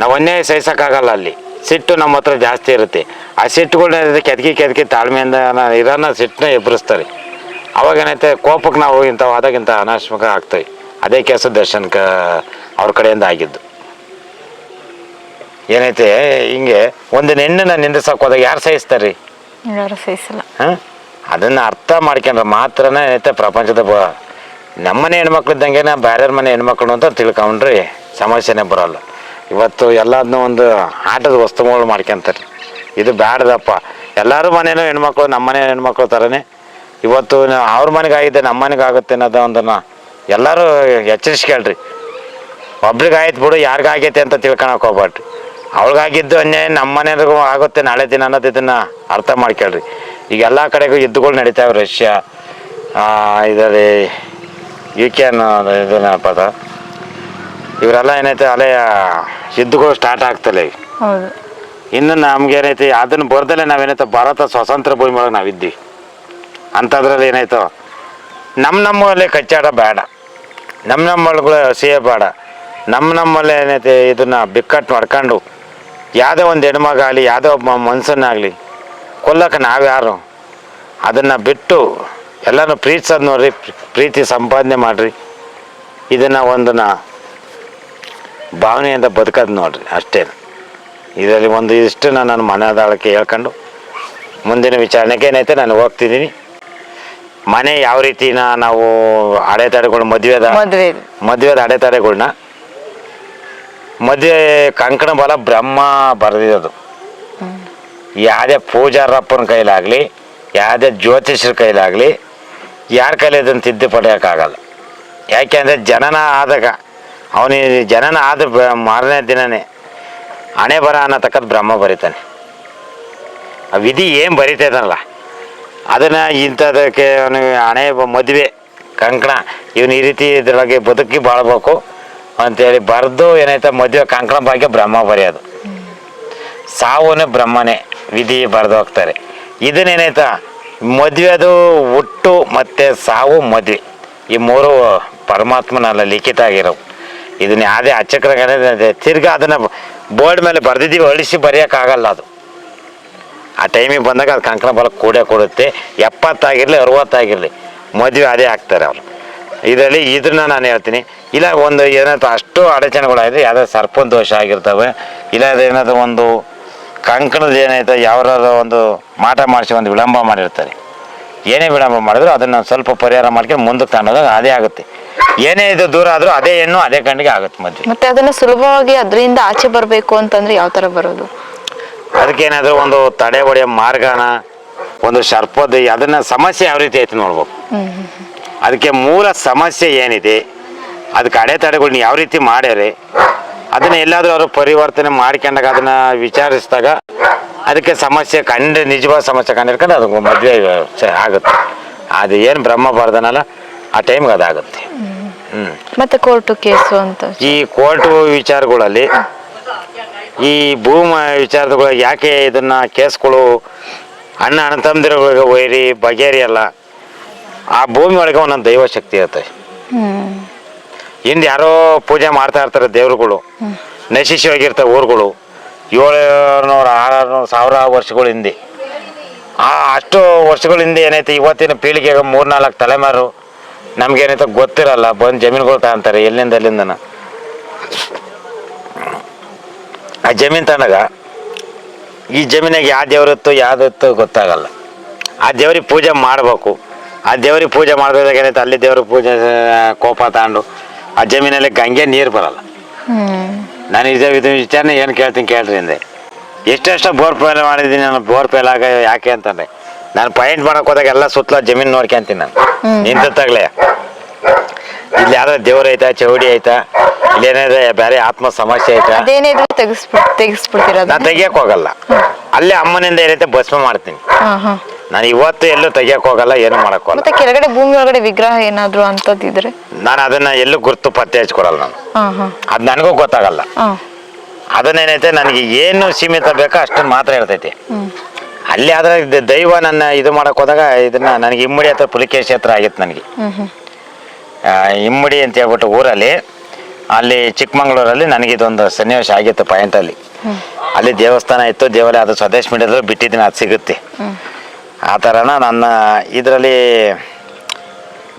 ನಾವು ಅನ್ಯಾಯ ಸಹಿಸೋಕ್ಕಾಗಲ್ಲ ಅಲ್ಲಿ. ಸಿಟ್ಟು ನಮ್ಮ ಹತ್ರ ಜಾಸ್ತಿ ಇರುತ್ತೆ. ಆ ಸಿಟ್ಟುಗಳನ್ನ ಕೆದಕಿ ಕೆದಕಿ ತಾಳ್ಮೆಯಿಂದ ಇರೋನ ಸಿಟ್ಟನ್ನ ಎಬ್ಬರಿಸ್ತಾರೆ ಅವಾಗ ಏನೈತೆ ಕೋಪಕ್ಕೆ ನಾವು ಇಂಥವು ಆದಾಗ ಇಂಥ ಅನಾಶ್ಮಕ ಆಗ್ತವೆ. ಅದೇ ಕೆಲಸ ದರ್ಶನ್ಕ ಅವ್ರ ಕಡೆಯಿಂದ ಆಗಿದ್ದು. ಏನೈತೆ ಹಿಂಗೆ ಒಂದು ನೆನ್ನ ನಿಂದಿಸೋಕೆ ಹೋದಾಗ ಯಾರು ಸಹಿಸ್ತಾರೆ? ಯಾರು ಸಹಿಸಲ್ಲ. ಹಾಂ? ಅದನ್ನು ಅರ್ಥ ಮಾಡ್ಕೊಂಡ್ರೆ ಮಾತ್ರನೇ ಏನೈತೆ ಪ್ರಪಂಚದ ಬ ನಮ್ಮನೆ ಹೆಣ್ಮಕ್ಳು ಇದ್ದಂಗೆ ಬೇರೆಯವ್ರ ಮನೆ ಹೆಣ್ಮಕ್ಳು ಅಂತ ತಿಳ್ಕೊಂಡ್ರಿ ಸಮಸ್ಯೆನೇ ಬರೋಲ್ಲ. ಇವತ್ತು ಎಲ್ಲದನ್ನೂ ಒಂದು ಆಟದ ವಸ್ತುಗಳು ಮಾಡ್ಕೊಂತಾರೆ. ಇದು ಬ್ಯಾಡದಪ್ಪ. ಎಲ್ಲರೂ ಮನೇನೂ ಹೆಣ್ಮಕ್ಳು ನಮ್ಮ ಮನೆ ಹೆಣ್ಮಕ್ಳು ಥರನೇ ಇವತ್ತು ಅವ್ರ ಮನೆಗೆ ಆಗಿದ್ದೆ ನಮ್ಮ ಮನೆಗೆ ಆಗುತ್ತೆ ಅನ್ನೋದು ಒಂದನ್ನು ಎಲ್ಲರೂ ಎಚ್ಚರಿಸ್ಕೊಳ್ರಿ. ಒಬ್ರಿಗೆ ಆಯ್ತು ಬಿಡು, ಯಾರಿಗಾಗೈತೆ ಅಂತ ತಿಳ್ಕೊಳಕ್ ಹೋಗ್ಬೇಡ್ರಿ ಅವ್ಳಿಗಾಗಿದ್ದು ಅನ್ಯಾಯ, ನಮ್ಮ ಮನೆಯವ್ರಿಗೂ ಆಗುತ್ತೆ ನಾಳೆ ದಿನ ಅನ್ನೋದು ಇದನ್ನು ಅರ್ಥ ಮಾಡ್ಕೊಳ್ರಿ. ಈಗ ಎಲ್ಲ ಕಡೆಗೂ ಯುದ್ಧಗಳು ನಡೀತಾವೆ ರಷ್ಯಾ ಇದರಲ್ಲಿ ಯುಕೆನ್ ಇದು ಪದ ಇವರೆಲ್ಲ ಏನೈತೆ ಅಲೆಯ ಯುದ್ಧಗಳು ಸ್ಟಾರ್ಟ್ ಆಗ್ತಲ್ಲ ಈಗ. ಹೌದು. ಇನ್ನು ನಮ್ಗೆ ಏನೈತಿ ಅದನ್ನು ಬರ್ದಲ್ಲೇ ನಾವೇನೈತೆ ಭಾರತ ಸ್ವತಂತ್ರ ಭೂಮಿ ಒಳಗೆ ನಾವಿದ್ದಿ ಅಂಥದ್ರಲ್ಲಿ ಏನಾಯ್ತು ನಮ್ಮ ನಮ್ಮಲ್ಲೇ ಕಚ್ಚಾಡ ಬೇಡ. ನಮ್ಮ ನಮ್ಮಗಳು ಹಸಿಯೇ ಬೇಡ. ನಮ್ಮ ನಮ್ಮಲ್ಲೇ ಏನೈತೆ ಇದನ್ನು ಬಿಕ್ಕಟ್ಟು ಮಾಡ್ಕೊಂಡು ಯಾವುದೇ ಒಂದು ಹೆಣ್ಮಗಾಗಲಿ ಯಾವುದೋ ಒಬ್ಬ ಮನ್ಸನ್ನಾಗಲಿ ಕೊಲ್ಲಕ್ಕೆ ನಾವ್ಯಾರು? ಅದನ್ನು ಬಿಟ್ಟು ಎಲ್ಲನೂ ಪ್ರೀತಿಸೋದು ನೋಡ್ರಿ ಪ್ರೀತಿ ಸಂಪಾದನೆ ಮಾಡಿರಿ. ಇದನ್ನು ಒಂದನ್ನ ಭಾವನೆಯಿಂದ ಬದುಕೋದು ನೋಡ್ರಿ ಅಷ್ಟೇ. ಇದರಲ್ಲಿ ಒಂದು ಇಷ್ಟು ನಾನು ಮನದಾಳಕ್ಕೆ ಹೇಳ್ಕೊಂಡು ಮುಂದಿನ ವಿಚಾರಣೆಗೆ ಏನೈತೆ ನಾನು ಹೋಗ್ತಿದ್ದೀನಿ. ಮನೆ ಯಾವ ರೀತಿನ ನಾವು ಅಡೆತಡೆಗಳು ಮದುವೆದ? ಮದ್ವೆ. ಮದುವೆದ ಅಡೆತಡೆಗಳನ್ನ ಮದುವೆ ಕಂಕಣ ಬಲ ಬ್ರಹ್ಮ ಬರೆದಿರೋದು. ಯಾವುದೇ ಪೂಜಾರಪ್ಪನ ಕೈಲಾಗಲಿ, ಯಾವುದೇ ಜ್ಯೋತಿಷ್ಯರ ಕೈಲಾಗಲಿ ಯಾರ ಕೈಲಿ ಅದನ್ನು ತಿದ್ದು ಪಡೆಯೋಕ್ಕಾಗಲ್ಲ. ಯಾಕೆಂದರೆ ಜನನ ಆದಾಗ ಅವನಿಗೆ ಜನನ ಆದ ಮಾರನೇ ದಿನನೇ ಹಣೆ ಬರ ಅನ್ನತಕ್ಕದ್ದು ಬ್ರಹ್ಮ ಬರೀತಾನೆ. ಆ ವಿಧಿ ಏನು ಬರೀತೈತಲ್ಲ ಅದನ್ನು ಇಂಥದಕ್ಕೆ ಅವನಿಗೆ ಹಣೆ ಮದುವೆ, ಕಂಕಣ, ಇವನು ಈ ರೀತಿ ಇದರೊಳಗೆ ಬದುಕಿ ಬಾಳ್ಬೇಕು ಅಂತೇಳಿ ಬರೆದು ಏನೈತೆ ಮದುವೆ ಕಂಕಣ ಭಾಗ್ಯ ಬ್ರಹ್ಮ ಬರೆಯೋದು. ಸಾವನೇ ಬ್ರಹ್ಮನೇ. ವಿಧಿ ಬರೆದು ಹೋಗ್ತಾರೆ. ಇದನ್ನೇನಾಯ್ತಾ ಮದುವೆದು ಹುಟ್ಟು ಮತ್ತು ಸಾವು ಮದುವೆ. ಈ ಮೂರು ಪರಮಾತ್ಮನಲ್ಲ ಲಿಖಿತ ಆಗಿರೋ ಇದನ್ನ ಯಾವುದೇ ಅಚ್ಚಕ್ರ ತಿರ್ಗಾ ಅದನ್ನು ಬೋರ್ಡ್ ಮೇಲೆ ಬರೆದಿದ್ದೀವಿ, ಅಳಿಸಿ ಬರೆಯೋಕ್ಕಾಗಲ್ಲ ಅದು. ಆ ಟೈಮಿಗೆ ಬಂದಾಗ ಅದು ಕಂಕಣ ಬಲ ಕೂಡೇ ಕೊಡುತ್ತೆ. ಎಪ್ಪತ್ತಾಗಿರಲಿ, ಅರವತ್ತಾಗಿರಲಿ, ಮದುವೆ ಅದೇ ಆಗ್ತಾರೆ ಅವರು. ಇದರಲ್ಲಿ ಇದನ್ನ ನಾನು ಹೇಳ್ತೀನಿ. ಇಲ್ಲ, ಒಂದು ಏನಾದ್ರು ಅಷ್ಟು ಅಡಚಣೆಗಳಾಗಿದೆ ಯಾವುದೋ ಸರ್ಪನ ದೋಷ ಆಗಿರ್ತವೆ. ಇಲ್ಲ ಏನಾದರೂ ಒಂದು ಕಂಕಣದ ಏನಾಯ್ತು ಯಾವ್ದಾದ್ರು ಒಂದು ಮಾಟ ಮಾಡಿಸಿ ಒಂದು ವಿಳಂಬ ಮಾಡಿರ್ತಾರೆ. ಏನೇ ವಿಳಂಬ ಮಾಡಿದ್ರು ಅದನ್ನು ಸ್ವಲ್ಪ ಪರಿಹಾರ ಮಾಡ್ಕೊಂಡು ಮುಂದಕ್ಕೆ ತಗೊಂಡಾಗ ಅದೇ ಆಗುತ್ತೆ. ಏನೇ ಇದು ದೂರ ಆದರೂ ಅದೇ ಹೆಣ್ಣು ಅದೇ ಕಣ್ಣಿಗೆ ಆಗುತ್ತೆ ಮದುವೆ. ಮತ್ತೆ ಅದನ್ನ ಸುಲಭವಾಗಿ ಅದರಿಂದ ಆಚೆ ಬರಬೇಕು ಅಂತಂದ್ರೆ ಯಾವ ತರ ಬರೋದು? ಅದಕ್ಕೇನಾದರೂ ಒಂದು ತಡೆ ಹೊಡೆಯೋ ಮಾರ್ಗನ ಒಂದು ಸರ್ಪದ ಅದನ್ನ ಸಮಸ್ಯೆ ಯಾವ ರೀತಿ ಐತೆ ನೋಡ್ಬೇಕು. ಅದಕ್ಕೆ ಮೂಲ ಸಮಸ್ಯೆ ಏನಿದೆ ಅದಕ್ಕೆ ಅಡೆತಡೆಗಳನ್ನ ಯಾವ ರೀತಿ ಮಾಡ್ಯಾರೆ ಅದನ್ನ ಎಲ್ಲಾದರೂ ಅವರು ಪರಿವರ್ತನೆ ಮಾಡ್ಕೊಂಡಾಗ ಅದನ್ನ ವಿಚಾರಿಸಿದಾಗ ಅದಕ್ಕೆ ಸಮಸ್ಯೆ ಕಂಡು ನಿಜವಾದ ಸಮಸ್ಯೆ ಕಂಡಿರ್ಕೊಂಡು ಅದು ಮದುವೆ ಆಗುತ್ತೆ. ಅದು ಏನು ಬ್ರಹ್ಮ ಬರ್ದನಲ್ಲ ಆ ಟೈಮ್ಗೆ ಅದಾಗುತ್ತೆ. ಮತ್ತೆ ಕೋರ್ಟು ಕೇಸು ಅಂತ. ಈ ಕೋರ್ಟು ವಿಚಾರಗಳಲ್ಲಿ ಈ ಭೂಮ ವಿಚಾರದಗಳು ಯಾಕೆ ಇದನ್ನ ಕೇಸ್ಗಳು ಅಣ್ಣ ಅಣ್ಣ ತಮ್ಮದಿರುಗಳಿಗೆ ಬಗೆರಿ ಬಗೆಹರಿಯಲ್ಲ ಆ ಭೂಮಿ ಒಳಗೆ ಒಂದೊಂದು ದೈವ ಶಕ್ತಿ ಇರುತ್ತೆ ಹಿಂದೆ ಯಾರೋ ಪೂಜೆ ಮಾಡ್ತಾ ಇರ್ತಾರೆ ದೇವ್ರುಗಳು. ನಶಿಸಿ ಹೋಗಿರ್ತಾರೆ ಊರುಗಳು. ಏಳುನೂರು ಆರುನೂರು ಸಾವಿರ ವರ್ಷಗಳ ಹಿಂದೆ. ಆ ಅಷ್ಟು ವರ್ಷಗಳ ಹಿಂದೆ ಏನೈತೆ ಇವತ್ತಿನ ಪೀಳಿಗೆಗೆ ಮೂರ್ನಾಲ್ಕು ತಲೆಮಾರು. ನಮ್ಗೇನೈತೆ ಗೊತ್ತಿರಲ್ಲ, ಬಂದು ಜಮೀನುಗಳು ತಗೊಂತಾರೆ ಎಲ್ಲಿಂದ ಎಲ್ಲಿಂದನ. ಆ ಜಮೀನು ತನಗ ಈ ಜಮೀನಾಗ ಯಾವ ದೇವ್ರಿತ್ತು ಯಾವ್ದಿತ್ತು ಗೊತ್ತಾಗಲ್ಲ. ಆ ದೇವ್ರಿಗೆ ಪೂಜೆ ಮಾಡಬೇಕು. ಆ ದೇವ್ರಿಗೆ ಪೂಜೆ ಮಾಡಿದಾಗ ಏನೈತೆ ಅಲ್ಲಿ ದೇವ್ರ ಪೂಜೆ ಕೋಪ ತಗೊಂಡು ಆ ಜಮೀನಲ್ಲಿ ಗಂಗೆ ನೀರು ಬರಲ್ಲ. ನಾನು ಇದೇ ಇದು ವಿಚಾರನೆ ಏನು ಕೇಳ್ತೀನಿ ಕೇಳ್ರಿ ಹಿಂದೆ ಎಷ್ಟೆಷ್ಟೋ ಬೋರ್ ಪೇಲ್ ಮಾಡಿದ್ದೀನಿ ನಾನು ಬೋರ್ ಪೇಲ್ ಆಗ ಯಾಕೆ ಅಂತಂದ್ರೆ ನಾನು ಪಾಯಿಂಟ್ ಮಾಡಕ್ ಹೋದಾಗ ಎಲ್ಲ ಸುತ್ತಲ ಜಮೀನು ನೋಡ್ಕೊಂತೀನಿ ನಾನು. ನಿಂತಾಗ್ಲೇ ಇಲ್ಲಿ ಯಾವ್ದೋ ದೇವ್ರ ಐತಾ ಚೌಡಿ ಐತಾ ಇಲ್ಲೇನಾದ್ರೆ ಬೇರೆ ಆತ್ಮ ಸಮಸ್ಯೆ ಐತಾ? ಅದೇನಿದ್ರು ತೆಗಿಸ್ಬಿಡ್ ತೆಗಿಸ್ಬಿಡ್ತೀರ ನಾನು ತೆಗಿಯಕ್ ಹೋಗಲ್ಲ. ಅಲ್ಲೇ ಅಮ್ಮನಿಂದ ಏನೈತೆ ಭಸ್ಮ ಮಾಡ್ತೀನಿ. ನಾನು ಇವತ್ತು ಎಲ್ಲೂ ತೆಗಿಯಕ್ ಹೋಗಲ್ಲ ಏನು ಮಾಡಕ್ ಹೋಗಲ್ಲ. ಮತ್ತೆ ಕೆಳಗಡೆ ಭೂಮಿ ಒಳಗಡೆ ವಿಗ್ರಹ ಏನಾದ್ರು ಅಂತದಿದ್ರೆ ನಾನು ಅದನ್ನ ಎಲ್ಲೂ ಗುರುತು ಪತ್ತೆ ಹಚ್ಕೊಡಲ್ಲ ನಾನು. ಹಾ ಹಾ. ಅದು ನನಗೂ ಗೊತ್ತಾಗಲ್ಲ. ಹಾ. ಅದನ್ನೇನೈತೆ ನನಗೆ ಏನು ಸೀಮಿತ ಬೇಕೋ ಅಷ್ಟನ್ನು ಮಾತ್ರ ಇರ್ತೈತಿ ಅಲ್ಲಿ ಆದ್ರೆ ದೈವ ನನ್ನ ಇದು ಮಾಡಕ್ ಹೋದಾಗ ಇದನ್ನ ನನಗೆ ಇಮ್ಮಡಿ ಹತ್ರ ಪುಲಿಕೇಶಿ ಹತ್ರ ಆಗಿತ್ತು ನನಗೆ. ಹ್ಮ್ ಹ್ಮ್. ಆ, ಇಮ್ಮಡಿ ಅಂತ ಹೇಳ್ಬಿಟ್ಟು ಊರಲ್ಲಿ ಅಲ್ಲಿ ಚಿಕ್ಕಮಂಗ್ಳೂರಲ್ಲಿ ನನಗೆ ಇದೊಂದು ಸನ್ನಿವೇಶ ಆಗಿತ್ತು ಪಾಯಿಂಟಲ್ಲಿ. ಅಲ್ಲಿ ದೇವಸ್ಥಾನ ಇತ್ತು ದೇವಾಲಯ ಅದು ಸ್ವದೇಶ ಮೀಡಿಯಾದಲ್ಲಿ ಬಿಟ್ಟಿದ್ದೀನಿ ಅದು ಸಿಗುತ್ತೆ. ಆ ಥರನ ನನ್ನ ಇದರಲ್ಲಿ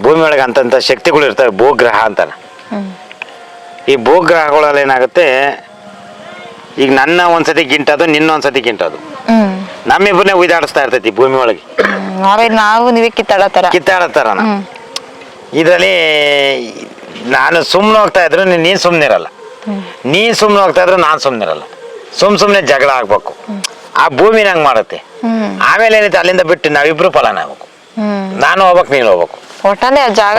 ಭೂಮಿ ಒಳಗೆ ಅಂತಂಥ ಶಕ್ತಿಗಳು ಇರ್ತವೆ ಭೂಗ್ರಹ ಅಂತಾನೆ. ಈ ಭೂಗ್ರಹಗಳಲ್ಲಿ ಏನಾಗುತ್ತೆ ಈಗ ನನ್ನ ಒಂದ್ಸತಿ ಗಿಂಟದು ನಿನ್ನ ಒಂದ್ಸತಿ ಗಿಂಟದು. ನಮ್ಮಿಬ್ಬರನ್ನೇ ಉಯ್ದಾಡಿಸ್ತಾ ಇರ್ತೈತಿ ಭೂಮಿ ಒಳಗೆ. ನಾವೇ ನಾವು ನೀವೇ ಕಿತ್ತಾಡೋ ತರ. ಕಿತ್ತಾಡತ್ತಾರ ಹ್ಮ್. ಇದರಲ್ಲಿ ನಾನು ಸುಮ್ಮನೆ ಹೋಗ್ತಾ ಇದ್ರು ನೀ- ಸುಮ್ಮನಿರಲ್ಲ ನೀನ್ ಸುಮ್ಮನೆ ಹೋಗ್ತಾ ಇದ್ರು ನಾನು ಸುಮ್ಮನಿರಲ್ಲ ಸುಮ್ಮ ಸುಮ್ ಸುಮ್ಮನೆ ಜಗಳ ಆಗ್ಬೇಕು. ಆ ಭೂಮಿ ನಂಗೆ ಮಾಡುತ್ತೆ. ಆಮೇಲೆ ಏನೈತೆ ಅಲ್ಲಿಂದ ಬಿಟ್ಟು ನಾವಿಬ್ರು ಫಲಾನ ಆಗ್ಬೇಕು ನಾನು ಹೋಗ್ಬೇಕು ನೀನು ಹೋಗ್ಬೇಕು. ಜಾಗ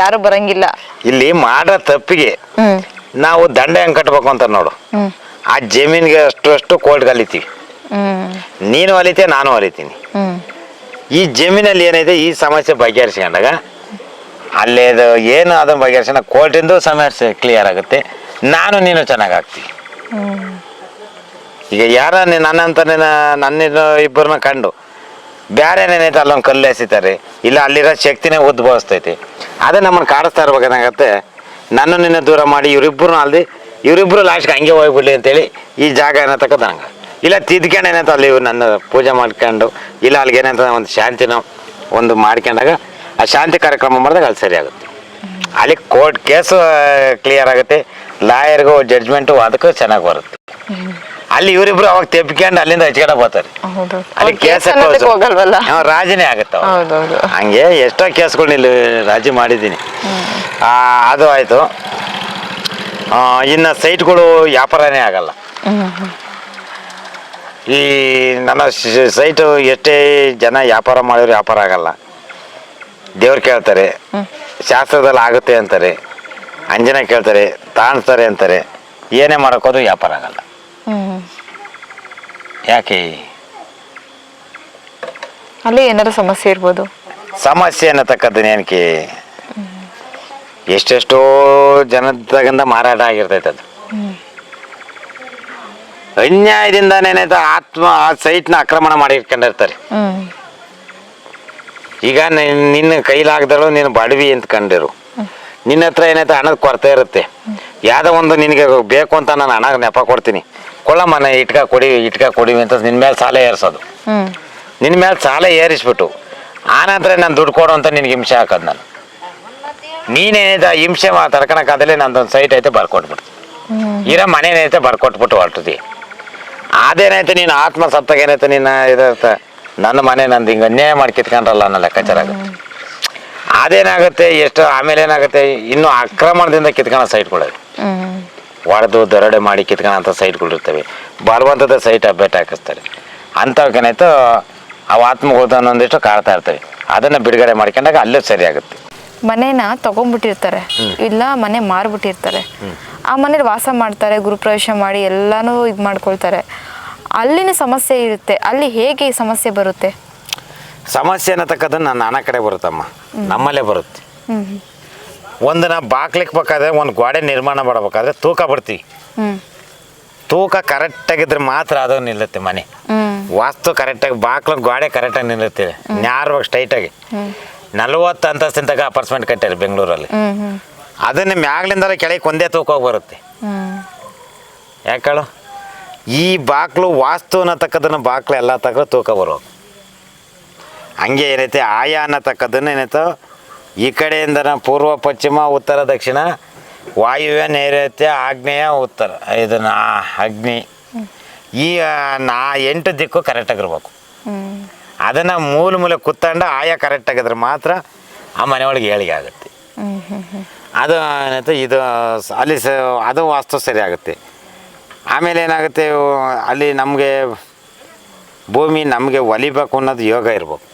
ಯಾರು ಬರಂಗಿಲ್ಲ. ಇಲ್ಲಿ ಮಾಡೋ ತಪ್ಪಿಗೆ ನಾವು ದಂಡ ಹೆಂಗ್ ಕಟ್ಬೇಕು ಅಂತ ನೋಡು. ಆ ಜಮೀನಿಗೆ ಅಷ್ಟು ಅಷ್ಟು ಕೋರ್ಟ್ಗೆ ಕಲಿತೀವಿ ನೀನು ಅಲಿತೀಯ ನಾನು ಅಲಿತೀನಿ. ಈ ಜಮೀನಲ್ಲಿ ಏನೈತೆ ಈ ಸಮಸ್ಯೆ ಬಗೆಹರಿಸ್ಕೊಂಡಾಗ ಅಲ್ಲೇದು ಏನು ಅದನ್ನ ಬಗೆಹರಿಸ್ಕೊಂಡ ಕೋರ್ಟಿಂದು ಸಮಸ್ಯೆ ಕ್ಲಿಯರ್ ಆಗುತ್ತೆ. ನಾನು ನೀನು ಚೆನ್ನಾಗಿ ಆಗ್ತೀವಿ ಈಗ ಯಾರ ನನ್ನಂತ ನನ್ನ ಇಬ್ಬರನ್ನ ಕಂಡು ಬೇರೆ ಏನೈತೆ ಅಲ್ಲೊಂದು ಕಲ್ಲು ಎಸಿತಾರೆ, ಇಲ್ಲ ಅಲ್ಲಿರೋ ಶಕ್ತಿನೇ ಉದ್ಭವಿಸ್ತೈತಿ. ಅದೇ ನಮ್ಮನ್ನು ಕಾಡಿಸ್ತಾ ಇರ್ಬೇಕಾಗತ್ತೆ ನನ್ನ ನಿನ್ನ ದೂರ ಮಾಡಿ ಇವರಿಬ್ಬರು ಅಲ್ದಿ ಇವರಿಬ್ಬರು ಲಾಸ್ಟ್ಗೆ ಹಂಗೆ ಹೋಗ್ಬಿಡ್ಲಿ ಅಂತೇಳಿ ಈ ಜಾಗ ಏನತಕ್ಕದ ನಂಗೆ ಇಲ್ಲ ತಿದ್ಕೊಂಡು ಏನಂತ ಅಲ್ಲಿ ನನ್ನ ಪೂಜೆ ಮಾಡ್ಕೊಂಡು, ಇಲ್ಲ ಅಲ್ಲಿಗೆ ಏನಂತ ಒಂದು ಶಾಂತಿನ ಒಂದು ಮಾಡ್ಕೊಂಡಾಗ, ಆ ಶಾಂತಿ ಕಾರ್ಯಕ್ರಮ ಮಾಡಿದಾಗ ಅಲ್ಲಿ ಸರಿ ಆಗುತ್ತೆ ಅಲ್ಲಿ ಕೋರ್ಟ್ ಕೇಸು ಕ್ಲಿಯರ್ ಆಗುತ್ತೆ ಲಾಯರ್ಗೂ ಜಡ್ಜ್ಮೆಂಟು ಅದಕ್ಕೂ ಚೆನ್ನಾಗಿ ಬರುತ್ತೆ. ಅಲ್ಲಿ ಇವರಿಬ್ರು ಅವಾಗ ತೆಪ್ಕೊಂಡು ಅಲ್ಲಿಂದ ಹಚ್ಕೊಂಡ ಬರ್ತಾರೆ. ಹೌದು ಅಲ್ಲಿ ಕೇಸ್ ಹೋಗಲ್ವಲ್ಲ? ರಾಜನೇ ಆಗುತ್ತೆ ಅವಾಗ. ಹೌದೌದು. ಹಂಗೆ ಎಷ್ಟೋ ಕೇಸ್ಗಳು ಇಲ್ಲಿ ರಾಜಿ ಮಾಡಿದ್ದೀನಿ. ಆ, ಅದು ಆಯಿತು. ಇನ್ನು ಸೈಟ್ಗಳು ವ್ಯಾಪಾರನೇ ಆಗಲ್ಲ. ಈ ನನ್ನ ಶ- ಸೈಟು ಎಷ್ಟೇ ಜನ ವ್ಯಾಪಾರ ಮಾಡಿದ್ರು ವ್ಯಾಪಾರ ಆಗಲ್ಲ. ದೇವ್ರು ಕೇಳ್ತಾರೆ ಶಾಸ್ತ್ರದಲ್ಲಿ ಆಗುತ್ತೆ ಅಂತಾರೆ ಅಂಜನ ಕೇಳ್ತಾರೆ ತಾಣಿಸ್ತಾರೆ ಅಂತಾರೆ ಏನೇ ಮಾಡೋಕ್ಕೋದ್ರು ವ್ಯಾಪಾರ ಆಗಲ್ಲ. ಯಾಕೆ? ಅಲ್ಲಿ ಏನಾದ್ರು ಸಮಸ್ಯೆ ಇರ್ಬೋದು. ಸಮಸ್ಯೆ ಅನ್ನತಕ್ಕದ್ದು ಏನಕ್ಕೆ? ಎಷ್ಟೆಷ್ಟೋ ಜನದಾಗಿಂದ ಮಾರಾಟ ಆಗಿರ್ತೈತೆ ಅದು. ಅನ್ಯಾಯದಿಂದ ಏನಾಯ್ತು ಆತ್ಮ ಆ ಸೈಟ್ನ ಆಕ್ರಮಣ ಮಾಡಿ ಇಟ್ಕೊಂಡಿರ್ತಾರೆ ಈಗ ನಿನ್- ನಿನ್ನ ಕೈಲಾಗ್ದಳು ನಿನ್ನ ಬಡವಿ ಅಂತ ಕಂಡಿರು. ನಿನ್ನ ಹತ್ರ ಏನಾಯ್ತು ಹಣದ ಕೊರತೆ ಇರುತ್ತೆ. ಯಾವುದೋ ಒಂದು ನಿನಗೆ ಬೇಕು ಅಂತ ನಾನು ಹಣ ನೆಪ ಕೊಡ್ತೀನಿ. ಕೊಳ್ಳಮ್ಮ ಮನೆ ಇಟ್ಕ ಕೊಡಿ ಇಟ್ಕ ಕೊಡಿವಿ ಅಂತ ನಿನ್ನ ಮೇಲೆ ಸಾಲ ಏರಿಸೋದು. ನಿನ್ನ ಮೇಲೆ ಸಾಲ ಏರಿಸ್ಬಿಟ್ಟು ಆನಂತರ ನಾನು ದುಡ್ಡು ಕೊಡು ಅಂತ ನಿನಗೆ ಹಿಂಸೆ ಹಾಕೋದು ನಾನು. ನೀನೇನಿದೆ ಹಿಂಸೆ ಮಾ ತಡ್ಕೊಳಕ್ಕಾದಲೇ ನಂದೊಂದು ಸೈಟ್ ಐತೆ ಬರ್ಕೊಟ್ಬಿಡ್ತು ಇರೋ ಮನೇನೈತೆ ಬರ್ಕೊಟ್ಬಿಟ್ಟು ಹೊರಟದಿ. ಅದೇನೈತೆ ನೀನು ಆತ್ಮ ಸತ್ತಾಗ ಏನೈತೆ ನಿನ್ನ ಇರುತ್ತೆ ನನ್ನ ಮನೆ ನಂದು ಹಿಂಗೆ ಅನ್ಯಾಯ ಮಾಡಿ ಕಿತ್ಕೊಂಡ್ರಲ್ಲ ಅನ್ನೋ ಲೆಕ್ಕಾಚಾರ ಆಗುತ್ತೆ. ಅದೇನಾಗುತ್ತೆ ಎಷ್ಟು ಆಮೇಲೆ ಏನಾಗುತ್ತೆ ಇನ್ನು ಆಕ್ರಮಣದಿಂದ ಕಿತ್ಕೊಳ್ಳೋ ಸೈಟ್ಗಳಿವೆ ಹೊಡೆದು ದರೋಡೆ ಮಾಡಿ ಕಿತ್ಕೊಳ್ಳೋಂಥ ಸೈಟ್ಗಳಿರ್ತವೆ. ಬಲವಂತದ ಸೈಟ್ ಅಪ್ಡೇಟ್ ಹಾಕಿಸ್ತಾರೆ. ಅಂಥವಕ್ಕೇನಾಯ್ತು ಅವು ಆತ್ಮಗಳು ಅನ್ನೊಂದಿಷ್ಟು ಕಾಡ್ತಾ ಇರ್ತವೆ. ಅದನ್ನು ಬಿಡುಗಡೆ ಮಾಡ್ಕೊಂಡಾಗ ಅಲ್ಲೇ ಸರಿ ಆಗುತ್ತೆ ಮನೇನ ತಗೊಂಡ್ಬಿಟ್ಟಿರ್ತಾರೆ ಇಲ್ಲ ಮನೆ ಮಾರ್ಬಿಟ್ಟಿರ್ತಾರೆ. ಆ ಮನೇಲಿ ವಾಸ ಮಾಡ್ತಾರೆ ಗೃಹಪ್ರವೇಶ ಮಾಡಿ ಎಲ್ಲಾನು ಇದು ಮಾಡ್ಕೊಳ್ತಾರೆ. ಅಲ್ಲಿನ ಸಮಸ್ಯೆ ಇರುತ್ತೆ. ಅಲ್ಲಿ ಹೇಗೆ ಈ ಸಮಸ್ಯೆ ಬರುತ್ತೆ? ಸಮಸ್ಯೆ ಅನ್ನತಕ್ಕದ್ದು ನನ್ನ ನಾನಾ ಕಡೆ ಬರುತ್ತಮ್ಮ. ನಮ್ಮಲ್ಲೇ ಬರುತ್ತೆ. ಹ್ಮ್ ಬಾಗ್ಲಿಕ್ಕೆ ಬೇಕಾದ್ರೆ ಒಂದು ಗೋಡೆ ನಿರ್ಮಾಣ ಮಾಡಬೇಕಾದ್ರೆ ತೂಕ ಬರ್ತೀವಿ ತೂಕ ಕರೆಕ್ಟಾಗಿದ್ರೆ ಮಾತ್ರ ಅದು ನಿಲ್ಲುತ್ತೆ ಮನೆ. ವಾಸ್ತು ಕರೆಕ್ಟಾಗಿ ಬಾಕ್ಲ ಗೋಡೆ ಕರೆಕ್ಟಾಗಿ ನಿಲ್ಲುತ್ತೆ. ನ್ಯಾರವಾಗಿ ಸ್ಟ್ರೈಟಾಗಿ. ನಲ್ವತ್ತು ಅಂತಸ್ತಿಂತಾಗ ಅಪಾರ್ಟ್ಮೆಂಟ್ ಕಟ್ಟಾರೆ ಬೆಂಗಳೂರಲ್ಲಿ. ಅದನ್ನ ಮ್ಯಾಗ್ಲಿಂದ ಕೆಳಗೆ ಒಂದೇ ತೂಕ ಹೋಗಿ ಬರುತ್ತೆ. ಯಾಕಳು ಯಾಕೇಳು ಈ ಬಾಕ್ಲು ವಾಸ್ತು ಅನ್ನತಕ್ಕದನ್ನ ಬಾಕ್ಲು ಎಲ್ಲ ತಕ್ಕ ತೂಕ ಬರೋದು. ಹಂಗೆ ಏನೈತೆ? ಆಯಾ ಅನ್ನತಕ್ಕದನ್ನ ಏನೈತೋ? ಈ ಕಡೆಯಿಂದ ಪೂರ್ವ, ಪಶ್ಚಿಮ, ಉತ್ತರ, ದಕ್ಷಿಣ, ವಾಯುವ್ಯ, ನೈಋತ್ಯ, ಆಗ್ನೇಯ, ಉತ್ತರ. ಇದನ್ನು ಅಗ್ನಿ. ಈ ನಾ ಎಂಟು ದಿಕ್ಕು ಕರೆಕ್ಟಾಗಿರ್ಬೇಕು ಅದನ್ನು ಮೂಲ, ಮೂಲೆ ಕುತ್ತಂಡ ಆಯಾ ಕರೆಕ್ಟಾಗಿದ್ರೆ ಮಾತ್ರ ಆ ಮನೆಯೊಳಗೆ ಏಳಿಗೆ ಆಗುತ್ತೆ. ಅದು ಏನಾಯ್ತು ಇದು ಅಲ್ಲಿ ಸ, ಅದು ವಾಸ್ತು ಸರಿ ಆಗುತ್ತೆ. ಆಮೇಲೆ ಏನಾಗುತ್ತೆ ಅಲ್ಲಿ ನಮಗೆ ಭೂಮಿ ನಮಗೆ ಒಲಿಬೇಕು ಅನ್ನೋದು ಯೋಗ ಇರ್ಬೇಕು.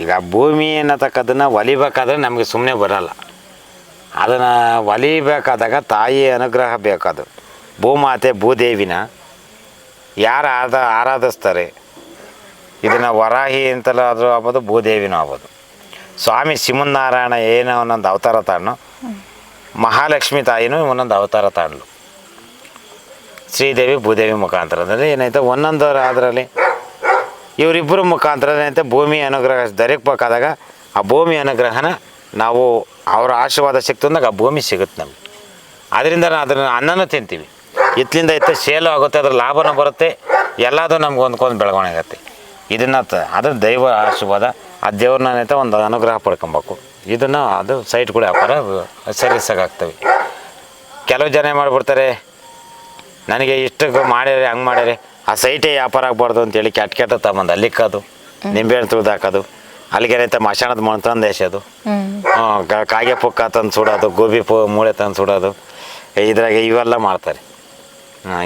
ಈಗ ಭೂಮಿ ಅನ್ನತಕ್ಕದನ್ನು ಒಲಿಬೇಕಾದ್ರೆ ನಮಗೆ ಸುಮ್ಮನೆ ಬರಲ್ಲ. ಅದನ್ನು ಒಲಿಬೇಕಾದಾಗ ತಾಯಿ ಅನುಗ್ರಹ ಬೇಕದು ಭೂಮಾತೆ ಭೂದೇವಿನ ಯಾರು ಆದ ಆರಾಧಿಸ್ತಾರೆ? ಇದನ್ನು ವರಾಹಿ ಅಂತಲೂ ಆದರೂ ಆಗ್ಬೋದು, ಭೂದೇವಿನೂ ಆಗ್ಬೋದು. ಸ್ವಾಮಿ ಸಿಮನ್ನಾರಾಯಣ ಏನೋ ಒಂದೊಂದು ಅವತಾರ ತಾಣು ಮಹಾಲಕ್ಷ್ಮಿ ತಾಯಿನೂ ಒಂದೊಂದು ಅವತಾರ ತಾಂಡ್ಲು ಶ್ರೀದೇವಿ ಭೂದೇವಿ ಮುಖಾಂತರ ಅಂದರೆ ಏನಾಯ್ತು? ಒಂದೊಂದು ಅದರಲ್ಲಿ ಇವರಿಬ್ಬರು ಮುಖಾಂತರದಂತೆ ಭೂಮಿ ಅನುಗ್ರಹ ದೊರಕಬೇಕಾದಾಗ ಆ ಭೂಮಿ ಅನುಗ್ರಹನ ನಾವು ಅವರ ಆಶೀರ್ವಾದ ಸಿಕ್ತಂದಾಗ ಆ ಭೂಮಿ ಸಿಗುತ್ತೆ ನಮಗೆ. ಅದರಿಂದ ಅದನ್ನು ಅನ್ನನೂ ತಿಂತೀವಿ. ಇತ್ತಲಿಂದ ಇತ್ತ ಸೇಲು ಆಗುತ್ತೆ, ಅದ್ರ ಲಾಭನೂ ಬರುತ್ತೆ, ಎಲ್ಲದು ನಮ್ಗೆ ಹೊಂದ್ಕೊಂಡು ಬೆಳವಣಿಗೆ ಆಗುತ್ತೆ. ಇದನ್ನು ತ ಅದು ದೈವ ಆಶೀರ್ವಾದ, ಆ ದೇವ್ರನ್ನ ಒಂದು ಅನುಗ್ರಹ ಪಡ್ಕೊಬೇಕು. ಇದನ್ನು ಅದು ಸೈಟ್ಗಳು ವ್ಯಾಪಾರ ಸರಿಸಾಗ್ತವೆ ಕೆಲವು ಜನ ಮಾಡಿಬಿಡ್ತಾರೆ, ನನಗೆ ಇಷ್ಟಕ್ಕೆ ಮಾಡ್ಯಾರೆ ಹಂಗೆ ಮಾಡ್ಯಾರೆ ಆ ಸೈಟೇ ವ್ಯಾಪಾರ ಆಗ್ಬಾರ್ದು ಅಂತೇಳಿ ಕೆಟ್ಟ ಕೆಟ್ಟ ತಗೊಂಬಂದು ಅಲ್ಲಿ ಇಕ್ಕೋದು ನಿಂಬೆಹಣ್ಣು ತುಳಿದು ಹಾಕೋದು. ಅಲ್ಲಿಗೇನೈತೆ ಮಶಾಣದ ಮಣ್ಣು ತಂದು ಎಸೆಯೋದು ಕಾಗೆ ಪುಕ್ಕ ತಂದು ಸುಡೋದು ಗೋಬಿ ಪು ಮೂಳೆ ತಂದು ಸುಡೋದು. ಇದ್ರಾಗ ಇವೆಲ್ಲ ಮಾಡ್ತಾರೆ.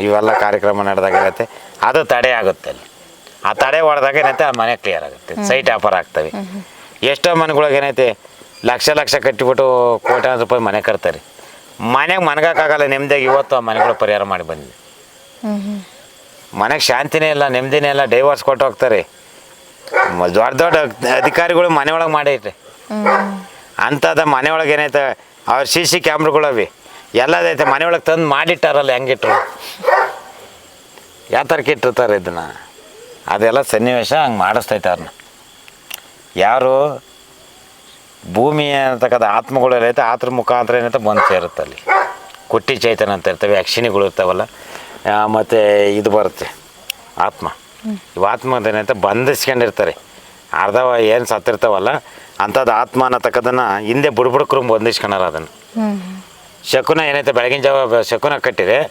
ಇವೆಲ್ಲ ಕಾರ್ಯಕ್ರಮ ನಡೆದಾಗ ಏನೈತೆ ಅದು ತಡೆ ಆಗುತ್ತೆ ಅಲ್ಲಿ. ಆ ತಡೆ ಹೊಡೆದಾಗ ಏನೈತೆ ಆ ಮನೆ ಕ್ಲಿಯರ್ ಆಗುತ್ತೆ. ಸೈಟ್ ವ್ಯಾಪಾರ ಆಗ್ತವೆ. ಎಷ್ಟೋ ಮನೆಗಳಿಗೆ ಏನೈತೆ ಲಕ್ಷ ಲಕ್ಷ ಕಟ್ಟಿಬಿಟ್ಟು ಕೋಟ್ಯಾಂತರ ರೂಪಾಯಿ ಮನೆ ಕಟ್ತಾರೆ. ಮನೆಗೆ ಮನಗಕ್ಕಾಗಲ್ಲ ನೆಮ್ಮದಿಯಾಗಿ ಇವತ್ತು ಆ ಮನೆಗಳು ಪರಿಹಾರ ಮಾಡಿ ಬಂದಿದೆ ಮನೆಗೆ ಶಾಂತಿನೇ ಇಲ್ಲ, ನೆಮ್ಮದಿನೇ ಇಲ್ಲ ಡೈವರ್ಸ್ ಕೊಟ್ಟು ಹೋಗ್ತಾರೆ. ದೊಡ್ಡ ದೊಡ್ಡ ಅಧಿಕಾರಿಗಳು ಮನೆ ಒಳಗೆ ಮಾಡೈತೆ. ಅಂತದ ಅಂಥದ್ದು ಮನೆ ಒಳಗೆ ಏನೈತೆ, ಅವ್ರ ಸಿ ಸಿ ಕ್ಯಾಮ್ರಾಗಳವಿ ಎಲ್ಲದೈತೆ ಮನೆ ಒಳಗೆ ತಂದು ಮಾಡಿಟ್ಟಾರಲ್ಲ ಹೆಂಗಿಟ್ರು ಯಾವ ಥರಕ್ಕೆ ಇಟ್ಟಿರ್ತಾರೆ ಇದನ್ನ ಅದೆಲ್ಲ ಸನ್ನಿವೇಶ ಹಂಗೆ ಮಾಡಿಸ್ತೈತೆ ಅವ್ರನ್ನ ಯಾರು? ಭೂಮಿ ಅಂತಕ್ಕಂಥ ಆತ್ಮಗಳು ಏನೈತೆ ಆತ್ರ ಮುಖಾಂತರ ಏನೈತೆ ಬಂದು ಸೇರುತ್ತೆ ಅಲ್ಲಿ ಕುಟ್ಟಿ ಚೈತನ್ಯ ಅಂತ ಇರ್ತವೆ, ಅಕ್ಷಿಣಿಗಳು ಇರ್ತಾವಲ್ಲ. ಮತ್ತು ಇದು ಬರುತ್ತೆ. ಆತ್ಮ. ಇವು ಆತ್ಮದೇನಂತ ಬಂಧಿಸ್ಕೊಂಡಿರ್ತಾರೆ. ಅರ್ಧ ಏನು ಸತ್ತಿರ್ತಾವಲ್ಲ ಅಂಥದ್ದು ಆತ್ಮ ಅನ್ನತಕ್ಕದನ್ನು ಹಿಂದೆ ಬುಡ್ಬುಡ್ಕರು ಬಂಧಿಸ್ಕೊಳಾರ ಅದನ್ನು. ಶಕುನ ಏನೈತೆ ಬೆಳಗಿನ ಜಾವ ಶಕುನ ಕಟ್ಟಿದೆ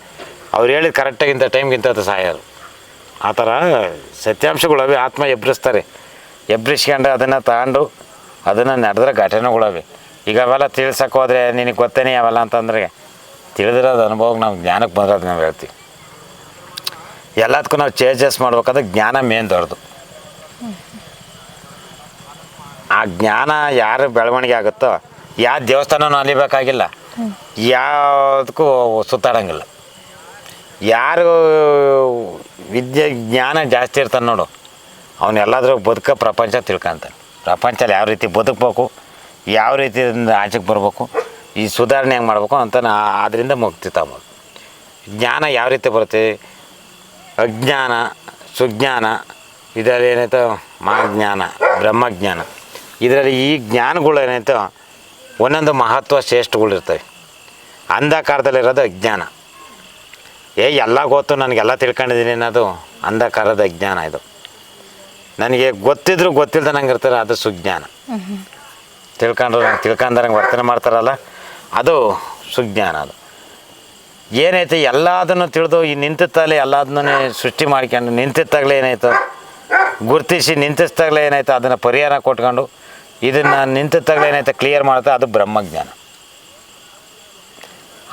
ಅವ್ರು ಹೇಳಿದ ಕರೆಕ್ಟಾಗಿ ಇಂಥ ಟೈಮ್ಗಿಂತ ಅದು ಸಾಯೋದು. ಆ ಥರ ಸತ್ಯಾಂಶಗಳು ಅವೆ ಆತ್ಮ ಎಬ್ರಿಸ್ತಾರೆ. ಎಬ್ರಿಸ್ಕೊಂಡು ಅದನ್ನು ತಗೊಂಡು ಅದನ್ನು ನಡೆದ್ರೆ ಘಟನೆಗಳವೆ. ಈಗ ಅವೆಲ್ಲ ತಿಳಿಸೋಕೆ ಹೋದರೆ ನಿನಗೆ ಗೊತ್ತೇನೆ ಅವೆಲ್ಲ ಅಂತಂದರೆ ತಿಳಿದಿರೋದು ಅನುಭವ ನಾವು ಜ್ಞಾನಕ್ಕೆ ಬಂದಿರೋದು ನಾವು ಹೇಳ್ತೀವಿ. ಎಲ್ಲದಕ್ಕೂ ನಾವು ಚೇಂಜಸ್ ಮಾಡ್ಬೇಕಾದ್ರೆ ಜ್ಞಾನ ಮೇನ್ ದೊಡ್ಡದು. ಆ ಜ್ಞಾನ ಯಾರು ಬೆಳವಣಿಗೆ ಆಗುತ್ತೋ, ಯಾವ ದೇವಸ್ಥಾನನೂ ಅಲಿಬೇಕಾಗಿಲ್ಲ ಯಾವುದಕ್ಕೂ ಸುತ್ತಾಡಂಗಿಲ್ಲ. ಯಾರು ವಿದ್ಯೆ, ಜ್ಞಾನ ಜಾಸ್ತಿ ಇರ್ತಾನೆ ನೋಡು. ಅವನು ಎಲ್ಲಾದ್ರೂ ಬದುಕ ಪ್ರಪಂಚ ತಿಳ್ಕೊಂತಾನೆ. ಪ್ರಪಂಚದಲ್ಲಿ ಯಾವ ರೀತಿ ಬದುಕಬೇಕು, ಯಾವ ರೀತಿಯಿಂದ ಆಚೆಗೆ ಬರಬೇಕು, ಈ ಸುಧಾರಣೆ ಹೆಂಗೆ ಮಾಡಬೇಕು ಅಂತ ನಾ ಅದರಿಂದ ಮುಕ್ತಿ ತಗೋಬೋದು. ಜ್ಞಾನ ಯಾವ ರೀತಿ ಬರುತ್ತೆ? ಅಜ್ಞಾನ ಸುಜ್ಞಾನ ಇದರಲ್ಲಿ ಏನಾಯ್ತು? ಮಹಾಜ್ಞಾನ ಬ್ರಹ್ಮಜ್ಞಾನ. ಇದರಲ್ಲಿ ಈ ಜ್ಞಾನಗಳು ಏನಾಯ್ತು? ಒಂದೊಂದು ಮಹತ್ವ ಶ್ರೇಷ್ಠಗಳಿರ್ತವೆ ಅಂಧಕಾರದಲ್ಲಿರೋದು ಅಜ್ಞಾನ. ಏ ಎಲ್ಲ ಗೊತ್ತು ನನಗೆಲ್ಲ ತಿಳ್ಕೊಂಡಿದ್ದೀನಿ ಅನ್ನೋದು ಅಂಧಕಾರದ ಅಜ್ಞಾನ ಇದು. ನನಗೆ ಗೊತ್ತಿದ್ರು ಗೊತ್ತಿಲ್ದಂಗೆ ಇರ್ತಾರೆ ಅದು ಸುಜ್ಞಾನ. ತಿಳ್ಕೊಂಡ್ರು ನಂಗೆ ತಿಳ್ಕೊಂಡಂಗೆ ವರ್ತನೆ ಮಾಡ್ತಾರಲ್ಲ ಅದು ಸುಜ್ಞಾನ ಅದು. ಏನೈತೆ, ಎಲ್ಲದನ್ನು ತಿಳಿದು ಈ ನಿಂತಿತ್ತಾಗಲೇ ಎಲ್ಲದನ್ನೇ ಸೃಷ್ಟಿ ಮಾಡ್ಕೊಂಡು ನಿಂತಿತ್ತಾಗಲೇ ಏನಾಯ್ತು? ಗುರುತಿಸಿ ನಿಂತಿಸ್ದಾಗಲೇ ಏನಾಯ್ತು? ಅದನ್ನು ಪರಿಹಾರ ಕೊಟ್ಕೊಂಡು ಇದನ್ನು ನಿಂತಿದ್ದಾಗಲೇ ಏನಾಯ್ತು? ಕ್ಲಿಯರ್ ಮಾಡುತ್ತೆ? ಅದು ಬ್ರಹ್ಮಜ್ಞಾನ.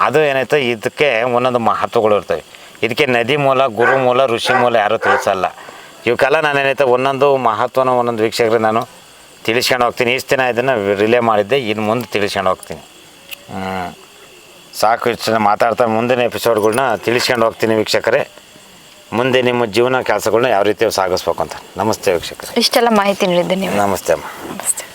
ಅದು ಏನಾಯ್ತು? ಇದಕ್ಕೆ ಒಂದೊಂದು ಮಹತ್ವಗಳು ಇರ್ತವೆ. ಇದಕ್ಕೆ ನದಿ ಮೂಲ, ಗುರು ಮೂಲ, ಋಷಿ ಮೂಲ ಯಾರೂ ತಿಳಿಸಲ್ಲ. ಇವಕ್ಕೆಲ್ಲ ನಾನು ಏನಾಯ್ತು? ಒಂದೊಂದು ಮಹತ್ವನ ಒಂದೊಂದು ವೀಕ್ಷಕರಿಗೆ ನಾನು ತಿಳಿಸ್ಕೊಂಡು ಹೋಗ್ತೀನಿ. ಇಷ್ಟು ದಿನ ಇದನ್ನು ರಿಲೇ ಮಾಡಿದ್ದೆ. ಇನ್ನು ಮುಂದೆ ತಿಳಿಸ್ಕೊಂಡು ಹೋಗ್ತೀನಿ. ಹ್ಮ್. ಸಾಕು ಇಷ್ಟು ಮಾತಾಡ್ತಾ ಮುಂದಿನ ಎಪಿಸೋಡ್ಗಳನ್ನ ತಿಳಿಸ್ಕೊಂಡು ಹೋಗ್ತೀನಿ ವೀಕ್ಷಕರೇ. ಮುಂದೆ ನಿಮ್ಮ ಜೀವನ ಕೆಲಸಗಳನ್ನ ಯಾವ ರೀತಿ ಸಾಗಿಸ್ಬೇಕು ಅಂತ. ನಮಸ್ತೆ ವೀಕ್ಷಕರೇ. ಇಷ್ಟೆಲ್ಲ ಮಾಹಿತಿ ನೀಡಿದ್ದೆ ನೀವು. ನಮಸ್ತೆ ಅಮ್ಮ. ನಮಸ್ತೆ.